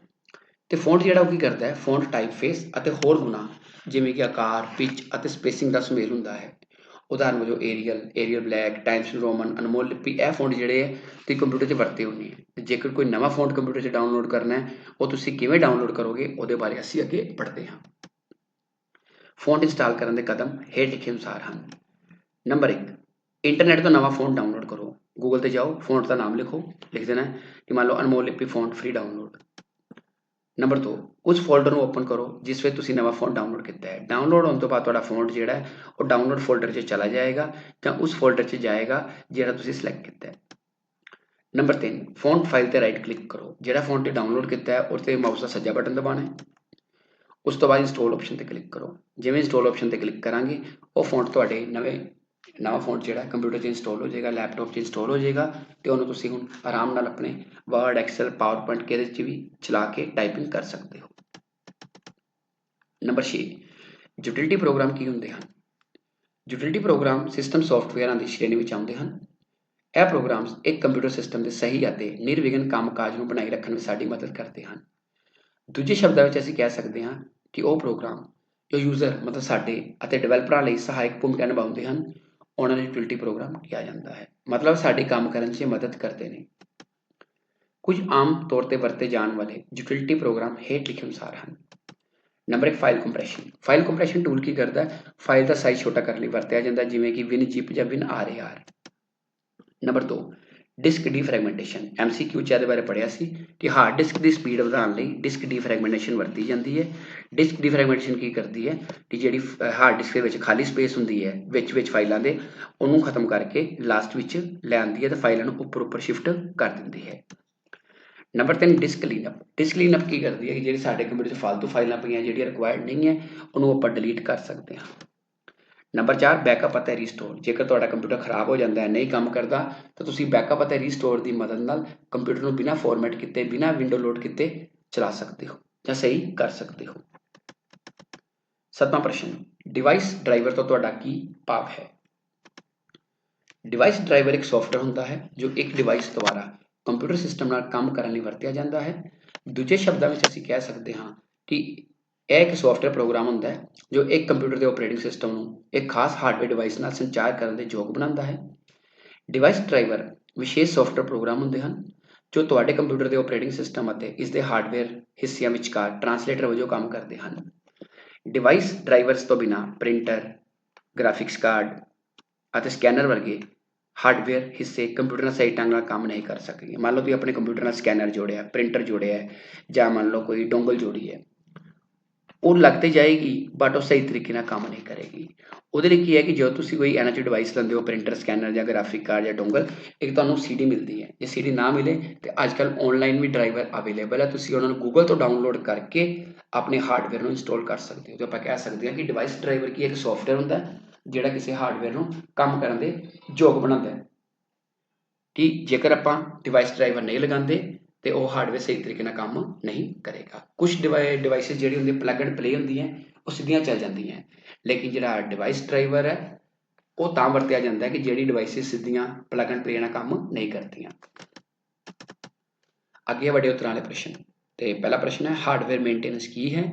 ਤੇ ਫੋਂਟ ਜਿਹੜਾ ਉਹ ਕੀ ਕਰਦਾ ਹੈ? ਫੌਂਟ ਟਾਈਪ ਫੇਸ ਅਤੇ ਹੋਰ ਗੁਣਾ, ਜਿਵੇਂ ਕਿ ਆਕਾਰ ਪਿਚ ਅਤੇ ਸਪੇਸਿੰਗ ਦਾ ਸੁਮੇਲ ਹੁੰਦਾ ਹੈ। ਉਦਾਹਰਨ ਵਜੋਂ Arial Arial Black Times New Roman Anmol Lipi, ਇਹ ਫੌਂਟ ਜਿਹੜੇ ਹੈ, ਤੁਸੀਂ ਕੰਪਿਊਟਰ 'ਚ ਵਰਤੇ ਹੋਣੇ ਹੈ। ਜੇਕਰ ਕੋਈ ਨਵਾਂ ਫੌਂਟ ਕੰਪਿਊਟਰ 'ਚ ਡਾਊਨਲੋਡ ਕਰਨਾ ਹੈ, ਉਹ ਤੁਸੀਂ ਕਿਵੇਂ ਡਾਊਨਲੋਡ ਕਰੋਗੇ, ਉਹਦੇ ਬਾਰੇ ਅਸੀਂ ਅੱਗੇ ਪੜ੍ਹਦੇ ਹਾਂ। ਫੌਂਟ ਇੰਸਟਾਲ ਕਰਨ ਦੇ ਕਦਮ ਹੇਠ ਲਿਖੇ ਅਨੁਸਾਰ ਹਨ। ਨੰਬਰ 1 ਇੰਟਰਨੈਟ ਤੋਂ ਨਵਾਂ ਫੌਂਟ ਡਾਊਨਲੋਡ ਕਰੋ। ਗੂਗਲ ਤੇ ਜਾਓ ਫੌਂਟ ਦਾ ਨਾਮ ਲਿਖੋ, ਲਿਖ ਦੇਣਾ ਹੈ ਕਿ ਮੰਨ ਲਓ ਅਨਮੋਲ ਲਿਪੀ ਫੌਂਟ ਫ੍ਰੀ ਡਾਊਨਲੋਡ ਨੰਬਰ 2 ਉਸ ਫੋਲਡਰ ਨੂੰ ਓਪਨ ਕਰੋ ਜਿਸ ਵਿੱਚ ਤੁਸੀਂ ਨਵਾਂ ਫੌਂਟ ਡਾਊਨਲੋਡ ਕੀਤਾ ਹੈ। ਡਾਊਨਲੋਡ ਹੋਣ ਤੋਂ ਬਾਅਦ ਤੁਹਾਡਾ ਫੌਂਟ ਜਿਹੜਾ ਹੈ, ਉਹ ਡਾਊਨਲੋਡ ਫੋਲਡਰ 'ਚ ਚਲਾ ਜਾਏਗਾ ਜਾਂ ਉਸ ਫੋਲਡਰ 'ਚ ਜਾਏਗਾ ਜਿਹੜਾ ਤੁਸੀਂ ਸਿਲੈਕਟ ਕੀਤਾ ਹੈ। ਨੰਬਰ 3 ਫੌਂਟ ਫਾਈਲ ਤੇ ਰਾਈਟ ਕਲਿੱਕ ਕਰੋ। ਜਿਹੜਾ ਫੌਂਟ ਤੇ ਡਾਊਨਲੋਡ ਕੀਤਾ ਹੈ, ਉਸ ਤੇ ਮਾਊਸ ਦਾ ਸੱਜਾ ਬਟਨ ਦਬਾਉਣਾ ਹੈ। ਉਸ ਤੋਂ ਬਾਅਦ ਇੰਸਟਾਲ ਆਪਸ਼ਨ ਤੇ ਕਲਿੱਕ ਕਰੋ। ਜਿਵੇਂ ਇੰਸਟਾਲ ਆਪਸ਼ਨ ਤੇ ਕਲਿੱਕ ਕਰਾਂਗੇ, ਉਹ ਫੌਂਟ ਤੁਹਾਡੇ ਨਵੇਂ, ਨਵਾਂ ਫੌਂਟ ਜਿਹੜਾ ਕੰਪਿਊਟਰ 'ਚ ਇੰਸਟਾਲ ਹੋ ਜਾਏਗਾ ਲੈਪਟਾਪ 'ਚ ਇੰਸਟਾਲ ਹੋ ਜਾਏਗਾ ਤੇ ਉਹਨੂੰ ਤੁਸੀਂ ਹੁਣ ਆਰਾਮ ਨਾਲ ਆਪਣੇ ਵਰਡ ਐਕਸਲ ਪਾਵਰਪੁਆਇੰਟ ਕਿਹਦੇ 'ਚ ਵੀ ਚਲਾ ਕੇ ਟਾਈਪਿੰਗ ਕਰ ਸਕਦੇ ਹੋ। ਨੰਬਰ 6 ਯੂਟਿਲਿਟੀ ਪ੍ਰੋਗਰਾਮ ਕੀ ਹੁੰਦੇ ਹਨ? ਯੂਟਿਲਿਟੀ ਪ੍ਰੋਗਰਾਮ ਸਿਸਟਮ ਸੌਫਟਵੇਅਰਾਂ ਦੀ ਸ਼੍ਰੇਣੀ ਵਿੱਚ ਆਉਂਦੇ ਹਨ। ਇਹ ਪ੍ਰੋਗਰਾਮਸ ਇੱਕ ਕੰਪਿਊਟਰ ਸਿਸਟਮ ਦੇ ਸਹੀ ਅਤੇ ਨਿਰਵਿਘਨ ਕੰਮਕਾਜ ਨੂੰ ਬਣਾਈ ਰੱਖਣ ਵਿੱਚ ਸਾਡੀ ਮਦਦ ਕਰਦੇ ਹਨ। ਦੂਜੇ ਸ਼ਬਦਾਂ ਵਿੱਚ ਅਸੀਂ ਕਹਿ ਸਕਦੇ ਹਾਂ ਕਿ ਉਹ ਪ੍ਰੋਗਰਾਮ, ਜੋ ਯੂਜ਼ਰ ਮਤਲਬ ਸਾਡੇ ਅਤੇ ਡਿਵੈਲਪਰਾਂ ਲਈ ਸਹਾਇਕ ਭੂਮਿਕਾ ਨਿਭਾਉਂਦੇ ਹਨ, ਉਹਨਾਂ ਨੂੰ ਯੂਟਿਲਿਟੀ ਪ੍ਰੋਗਰਾਮ ਕਿਹਾ ਜਾਂਦਾ ਹੈ। ਮਤਲਬ ਸਾਡੇ ਕੰਮ ਕਰਨ 'ਚ ਮਦਦ ਕਰਦੇ ਨੇ। ਕੁਝ ਆਮ ਤੌਰ ਤੇ ਵਰਤੇ ਜਾਣ ਵਾਲੇ ਯੂਟਿਲਿਟੀ ਪ੍ਰੋਗਰਾਮ ਹੇਠ ਲਿਖੇ ਅਨੁਸਾਰ ਹਨ। Number 1 file compression file compression tool ਕੀ ਕਰਦਾ ਹੈ? ਫਾਈਲ ਦਾ ਸਾਈਜ਼ ਛੋਟਾ ਕਰਨ ਲਈ ਵਰਤਿਆ ਜਾਂਦਾ, ਜਿਵੇਂ ਕਿ WinZip ਜਾਂ WinRAR number 2 disk defragmentation MCQ ਚ ਇਹਦੇ ਬਾਰੇ ਪੜਿਆ ਸੀ ਕਿ ਹਾਰਡ ਡਿਸਕ ਦੀ ਸਪੀਡ ਵਧਾਉਣ ਲਈ ਡਿਸਕ ਡੀਫ੍ਰੈਗਮੈਂਟੇਸ਼ਨ ਵਰਤੀ ਜਾਂਦੀ ਹੈ। ਡਿਸਕ ਡੀਫ੍ਰੈਗਮੈਂਟੇਸ਼ਨ ਕੀ ਕਰਦੀ ਹੈ ਕਿ ਜਿਹੜੀ ਹਾਰਡ ਡਿਸਕ ਦੇ ਵਿੱਚ ਖਾਲੀ ਸਪੇਸ ਹੁੰਦੀ ਹੈ, ਵਿੱਚ ਵਿੱਚ ਫਾਈਲਾਂ ਦੇ, ਉਹਨੂੰ ਖਤਮ ਕਰਕੇ ਲਾਸਟ ਵਿੱਚ ਲੈ ਆਉਂਦੀ ਹੈ ਤੇ ਫਾਈਲਾਂ ਨੂੰ ਉੱਪਰ ਉੱਪਰ ਸ਼ਿਫਟ ਕਰ ਦਿੰਦੀ ਹੈ। Number 3 disk cleanup disk cleanup ਕੀ ਕਰਦੀ ਹੈ ਕਿ ਜਿਹੜੀ ਸਾਡੇ ਕੰਪਿਊਟਰ 'ਚ ਫालतू ਫਾਈਲਾਂ ਪਈਆਂ, ਜਿਹੜੀਆਂ ਰਿਕੁਆਇਰਡ ਨਹੀਂ ਹੈ, ਉਹਨੂੰ ਆਪਾਂ ਡਿਲੀਟ ਕਰ ਸਕਦੇ ਹਾਂ। ਨੰਬਰ 4 ਬੈਕਅਪ ਅਤੇ ਰੀਸਟੋਰ ਜੇਕਰ ਤੁਹਾਡਾ ਕੰਪਿਊਟਰ ਖਰਾਬ ਹੋ ਜਾਂਦਾ ਹੈ, ਨਹੀਂ ਕੰਮ ਕਰਦਾ, ਤਾਂ ਤੁਸੀਂ ਬੈਕਅਪ ਅਤੇ ਰੀਸਟੋਰ ਦੀ ਮਦਦ ਨਾਲ ਕੰਪਿਊਟਰ ਨੂੰ ਬਿਨਾਂ ਫਾਰਮੈਟ ਕੀਤੇ, ਬਿਨਾਂ ਵਿੰਡੋ ਲੋਡ ਕੀਤੇ ਚਲਾ ਸਕਦੇ ਹੋ ਜਾਂ ਸਹੀ ਕਰ ਸਕਦੇ ਹੋ। ਸਤਵਾਂ ਪ੍ਰਸ਼ਨ ਡਿਵਾਈਸ ਡਰਾਈਵਰ ਤੋਂ ਤੁਹਾਡਾ ਕੀ ਭਾਵ ਹੈ? ਡਿਵਾਈਸ ਡਰਾਈਵਰ ਇੱਕ ਸੌਫਟਵੇਅਰ ਹੁੰਦਾ ਹੈ, ਜੋ ਇੱਕ ਡਿਵਾਈਸ ਦੁਆਰਾ ਕੰਪਿਊਟਰ ਸਿਸਟਮ ਨਾਲ ਕੰਮ ਕਰਨ ਲਈ ਵਰਤਿਆ ਜਾਂਦਾ ਹੈ। ਦੂਜੇ ਸ਼ਬਦਾਂ ਵਿੱਚ ਅਸੀਂ ਕਹਿ ਸਕਦੇ ਹਾਂ ਕਿ ਇਹ ਇੱਕ ਸੌਫਟਵੇਅਰ ਪ੍ਰੋਗਰਾਮ ਹੁੰਦਾ ਹੈ, ਜੋ ਇੱਕ ਕੰਪਿਊਟਰ ਦੇ ਆਪਰੇਟਿੰਗ ਸਿਸਟਮ ਨੂੰ ਇੱਕ ਖਾਸ ਹਾਰਡਵੇਅਰ ਡਿਵਾਈਸ ਨਾਲ ਸੰਚਾਰ ਕਰਨ ਦੇ ਯੋਗ ਬਣਾਉਂਦਾ ਹੈ। ਡਿਵਾਈਸ ਡਰਾਈਵਰ ਵਿਸ਼ੇਸ਼ ਸੌਫਟਵੇਅਰ ਪ੍ਰੋਗਰਾਮ ਹੁੰਦੇ ਹਨ, ਜੋ ਤੁਹਾਡੇ ਕੰਪਿਊਟਰ ਦੇ ਆਪਰੇਟਿੰਗ ਸਿਸਟਮ ਅਤੇ ਇਸ ਦੇ ਹਾਰਡਵੇਅਰ ਹਿੱਸਿਆਂ ਵਿਚਕਾਰ ਟਰਾਂਸਲੇਟਰ ਵਜੋਂ ਕੰਮ ਕਰਦੇ ਹਨ। ਡਿਵਾਈਸ ਡਰਾਈਵਰਸ ਤੋਂ ਬਿਨਾ ਪ੍ਰਿੰਟਰ ਗ੍ਰਾਫਿਕਸ ਕਾਰਡ ਅਤੇ ਸਕੈਨਰ ਵਰਗੇ ਹਾਰਡਵੇਅਰ ਹਿੱਸੇ ਕੰਪਿਊਟਰ ਨਾਲ ਸਹੀ ਢੰਗ ਨਾਲ ਕੰਮ ਨਹੀਂ ਕਰ ਸਕਣਗੇ ਮੰਨ ਲਓ ਤੁਸੀਂ ਆਪਣੇ ਕੰਪਿਊਟਰ ਨਾਲ ਸਕੈਨਰ ਜੋੜਿਆ ਪ੍ਰਿੰਟਰ ਜੋੜਿਆ ਜਾਂ ਮੰਨ ਲਓ ਕੋਈ ਡੋਂਗਲ ਜੋੜੀ ਹੈ। ਉਹ ਲੱਗ ਤੇ ਜਾਏਗੀ ਬਟ ਉਹ ਸਹੀ ਤਰੀਕੇ ਨਾਲ ਕੰਮ ਨਹੀਂ ਕਰੇਗੀ। ਉਹਦੇ ਲਈ ਕੀ ਹੈ ਕਿ ਜਦੋਂ ਤੁਸੀਂ ਕੋਈ ਐਨਐਚ ਡਿਵਾਈਸ ਲੈਂਦੇ ਹੋ ਪ੍ਰਿੰਟਰ ਸਕੈਨਰ ਜਾਂ ਗ੍ਰਾਫਿਕ ਕਾਰਡ ਜਾਂ ਡੋਂਗਲ ਇੱਕ ਤੁਹਾਨੂੰ ਸੀਡੀ ਮਿਲਦੀ ਹੈ। ਜੇ ਸੀਡੀ ਨਾ ਮਿਲੇ, ਤੇ ਅੱਜ ਕੱਲ ਆਨਲਾਈਨ ਵੀ ਡਰਾਈਵਰ ਅਵੇਲੇਬਲ ਹੈ। ਤੁਸੀਂ ਉਹਨਾਂ ਨੂੰ ਗੂਗਲ ਤੋਂ ਡਾਊਨਲੋਡ ਕਰਕੇ ਆਪਣੇ ਹਾਰਡਵੇਅਰ ਨੂੰ ਇੰਸਟਾਲ ਕਰ ਸਕਦੇ ਹੋ। ਤੇ ਆਪਾਂ ਕਹਿ ਸਕਦੇ ਹਾਂ ਕਿ ਡਿਵਾਈਸ ਡਰਾਈਵਰ ਕੀ ਇੱਕ ਸੌਫਟਵੇਅਰ ਹੁੰਦਾ ਹੈ, ਜਿਹੜਾ ਕਿਸੇ ਹਾਰਡਵੇਅਰ ਨੂੰ ਕੰਮ ਕਰਨ ਦੇ ਯੋਗ ਬਣਾਉਂਦਾ ਹੈ। ਕਿ ਜੇਕਰ ਆਪਾਂ ਡਿਵਾਈਸ ਡਰਾਈਵਰ ਨਹੀਂ ਲਗਾਉਂਦੇ ਤੇ ਉਹ ਹਾਰਡਵੇਅਰ ਸਹੀ ਤਰੀਕੇ ਨਾਲ ਕੰਮ ਨਹੀਂ ਕਰੇਗਾ। ਕੁਝ ਡਿਵਾਈਸਿਸ ਜਿਹੜੀ ਹੁੰਦੀ ਪਲੱਗ ਐਂਡ ਪਲੇ ਹੁੰਦੀਆਂ ਉਹ ਸਿੱਧੀਆਂ ਚੱਲ ਜਾਂਦੀਆਂ ਲੇਕਿਨ ਜਿਹੜਾ ਡਿਵਾਈਸ ਡਰਾਈਵਰ ਹੈ, ਉਹ ਤਾਂ ਵਰਤਿਆ ਜਾਂਦਾ ਹੈ ਕਿ ਜਿਹੜੀ ਡਿਵਾਈਸਿਸ ਸਿੱਧੀਆਂ ਪਲੱਗ ਐਂਡ ਪਲੇ ਨਾਲ ਕੰਮ ਨਹੀਂ ਕਰਦੀਆਂ। ਅੱਗੇ ਵੱਡੇ ਉਤਰਾਂ ਵਾਲੇ ਪ੍ਰਸ਼ਨ। ਤੇ ਪਹਿਲਾ ਪ੍ਰਸ਼ਨ ਹੈ ਹਾਰਡਵੇਅਰ ਮੇਨਟੇਨੈਂਸ ਕੀ ਹੈ?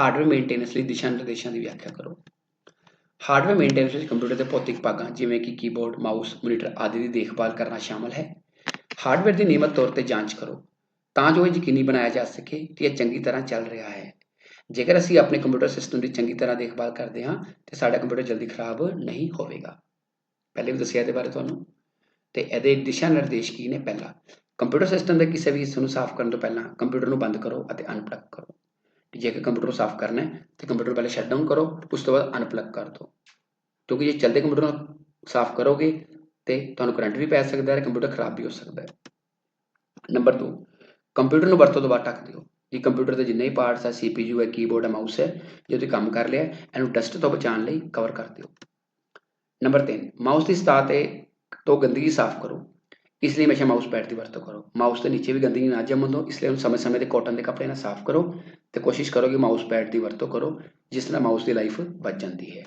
ਹਾਰਡਵੇਅਰ ਮੇਨਟੇਨੈਂਸ ਲਈ ਦਿਸ਼ਾ ਨਿਰਦੇਸ਼ਾਂ ਦੀ ਵਿਆਖਿਆ ਕਰੋ। ਹਾਰਡਵੇਅਰ ਮੇਨਟੇਨੈਂਸ ਵਿੱਚ ਕੰਪਿਊਟਰ ਦੇ ਭੌਤਿਕ ਭਾਗਾਂ, ਜਿਵੇਂ ਕਿ ਕੀਬੋਰਡ ਮਾਊਸ ਮੋਨੀਟਰ ਆਦਿ ਦੀ ਦੇਖਭਾਲ ਕਰਨਾ ਸ਼ਾਮਲ ਹੈ। ਹਾਰਡਵੇਅਰ ਦੀ ਨਿਯਮਤ ਤੌਰ ਤੇ ਜਾਂਚ ਕਰੋ। ਤਾਂ ਜੋ ਇਹ ਯਕੀਨੀ ਬਣਾਇਆ ਜਾ ਸਕੇ ਕਿ ਇਹ ਚੰਗੀ ਤਰ੍ਹਾਂ ਚੱਲ ਰਿਹਾ ਹੈ। ਜੇਕਰ ਅਸੀਂ ਆਪਣੇ ਕੰਪਿਊਟਰ ਸਿਸਟਮ ਦੀ ਚੰਗੀ ਤਰ੍ਹਾਂ ਦੇਖਭਾਲ ਕਰਦੇ ਹਾਂ, ਤੇ ਸਾਡਾ ਕੰਪਿਊਟਰ ਜਲਦੀ ਖਰਾਬ ਨਹੀਂ ਹੋਵੇਗਾ। ਪਹਿਲੇ ਵੀ ਦੱਸਿਆ ਇਹਦੇ ਬਾਰੇ ਤੁਹਾਨੂੰ? ਤੇ ਇਹਦੇ ਦਿਸ਼ਾ ਨਿਰਦੇਸ਼ ਕੀ ਨੇ ਪਹਿਲਾ? ਕੰਪਿਊਟਰ ਸਿਸਟਮ ਦੇ ਕਿਸੇ ਵੀ ਹਿੱਸੇ ਨੂੰ ਸਾਫ਼ ਕਰਨ ਤੋਂ ਪਹਿਲਾਂ ਕੰਪਿਊਟਰ ਨੂੰ ਬੰਦ ਕਰੋ ਅਤੇ ਅਨਪਲੱਗ ਕਰੋ। ਜੇਕਰ ਕੰਪਿਊਟਰ ਸਾਫ਼ ਕਰਨਾ ਹੈ, ਤੇ ਕੰਪਿਊਟਰ ਪਹਿਲੇ ਸ਼ਟ ਡਾਊਨ ਕਰੋ, ਉਸ ਤੋਂ ਬਾਅਦ ਅਨਪਲੱਗ ਕਰ ਦਿਓ। ਕਿਉਂਕਿ ਜੇ ਚੱਲਦੇ ਕੰਪਿਊਟਰ ਨੂੰ ਸਾਫ਼ ਕਰੋਗੇ, ਤੇ ਤੁਹਾਨੂੰ ਕਰੰਟ ਵੀ ਪੈ ਸਕਦਾ ਹੈ ਕੰਪਿਊਟਰ ਖਰਾਬ ਵੀ ਹੋ ਸਕਦਾ ਹੈ। ਨੰਬਰ 2 ਕੰਪਿਊਟਰ ਨੂੰ ਵਰਤੋਂ ਤੋਂ ਬਾਅਦ ਢੱਕ ਦਿਓ। ਕਿ ਕੰਪਿਊਟਰ ਦੇ ਜਿੰਨੇ ਹੀ ਪਾਰਟਸ ਹੈ CPU ਹੈ ਕੀਬੋਰਡ ਹੈ ਮਾਊਸ ਹੈ, ਜੇ ਤੁਸੀਂ ਕੰਮ ਕਰ ਲਿਆ, ਇਹਨੂੰ ਡਸਟ ਤੋਂ ਬਚਾਉਣ ਲਈ ਕਵਰ ਕਰ ਦਿਓ। ਨੰਬਰ 3 ਮਾਊਸ ਦੀ ਸਤਹ ਤੇ ਤੋਂ ਗੰਦਗੀ ਸਾਫ਼ ਕਰੋ। ਇਸ ਲਈ ਹਮੇਸ਼ਾ ਮਾਊਸ ਪੈਡ ਦੀ ਵਰਤੋਂ ਕਰੋ। ਮਾਊਸ ਦੇ ਨੀਚੇ ਵੀ ਗੰਦਗੀ ਨਾ ਜੰਮਣ ਦਿਓ, ਇਸ ਲਈ ਉਹਨੂੰ ਸਮੇਂ-ਸਮੇਂ ਤੇ ਕਾਟਨ ਦੇ ਕੱਪੜੇ ਨਾਲ ਸਾਫ਼ ਕਰੋ ਤੇ ਕੋਸ਼ਿਸ਼ ਕਰੋ ਕਿ ਮਾਊਸ ਪੈਡ ਦੀ ਵਰਤੋਂ ਕਰੋ, ਜਿਸ ਨਾਲ ਮਾਊਸ ਦੀ ਲਾਈਫ ਬਚ ਜਾਂਦੀ ਹੈ।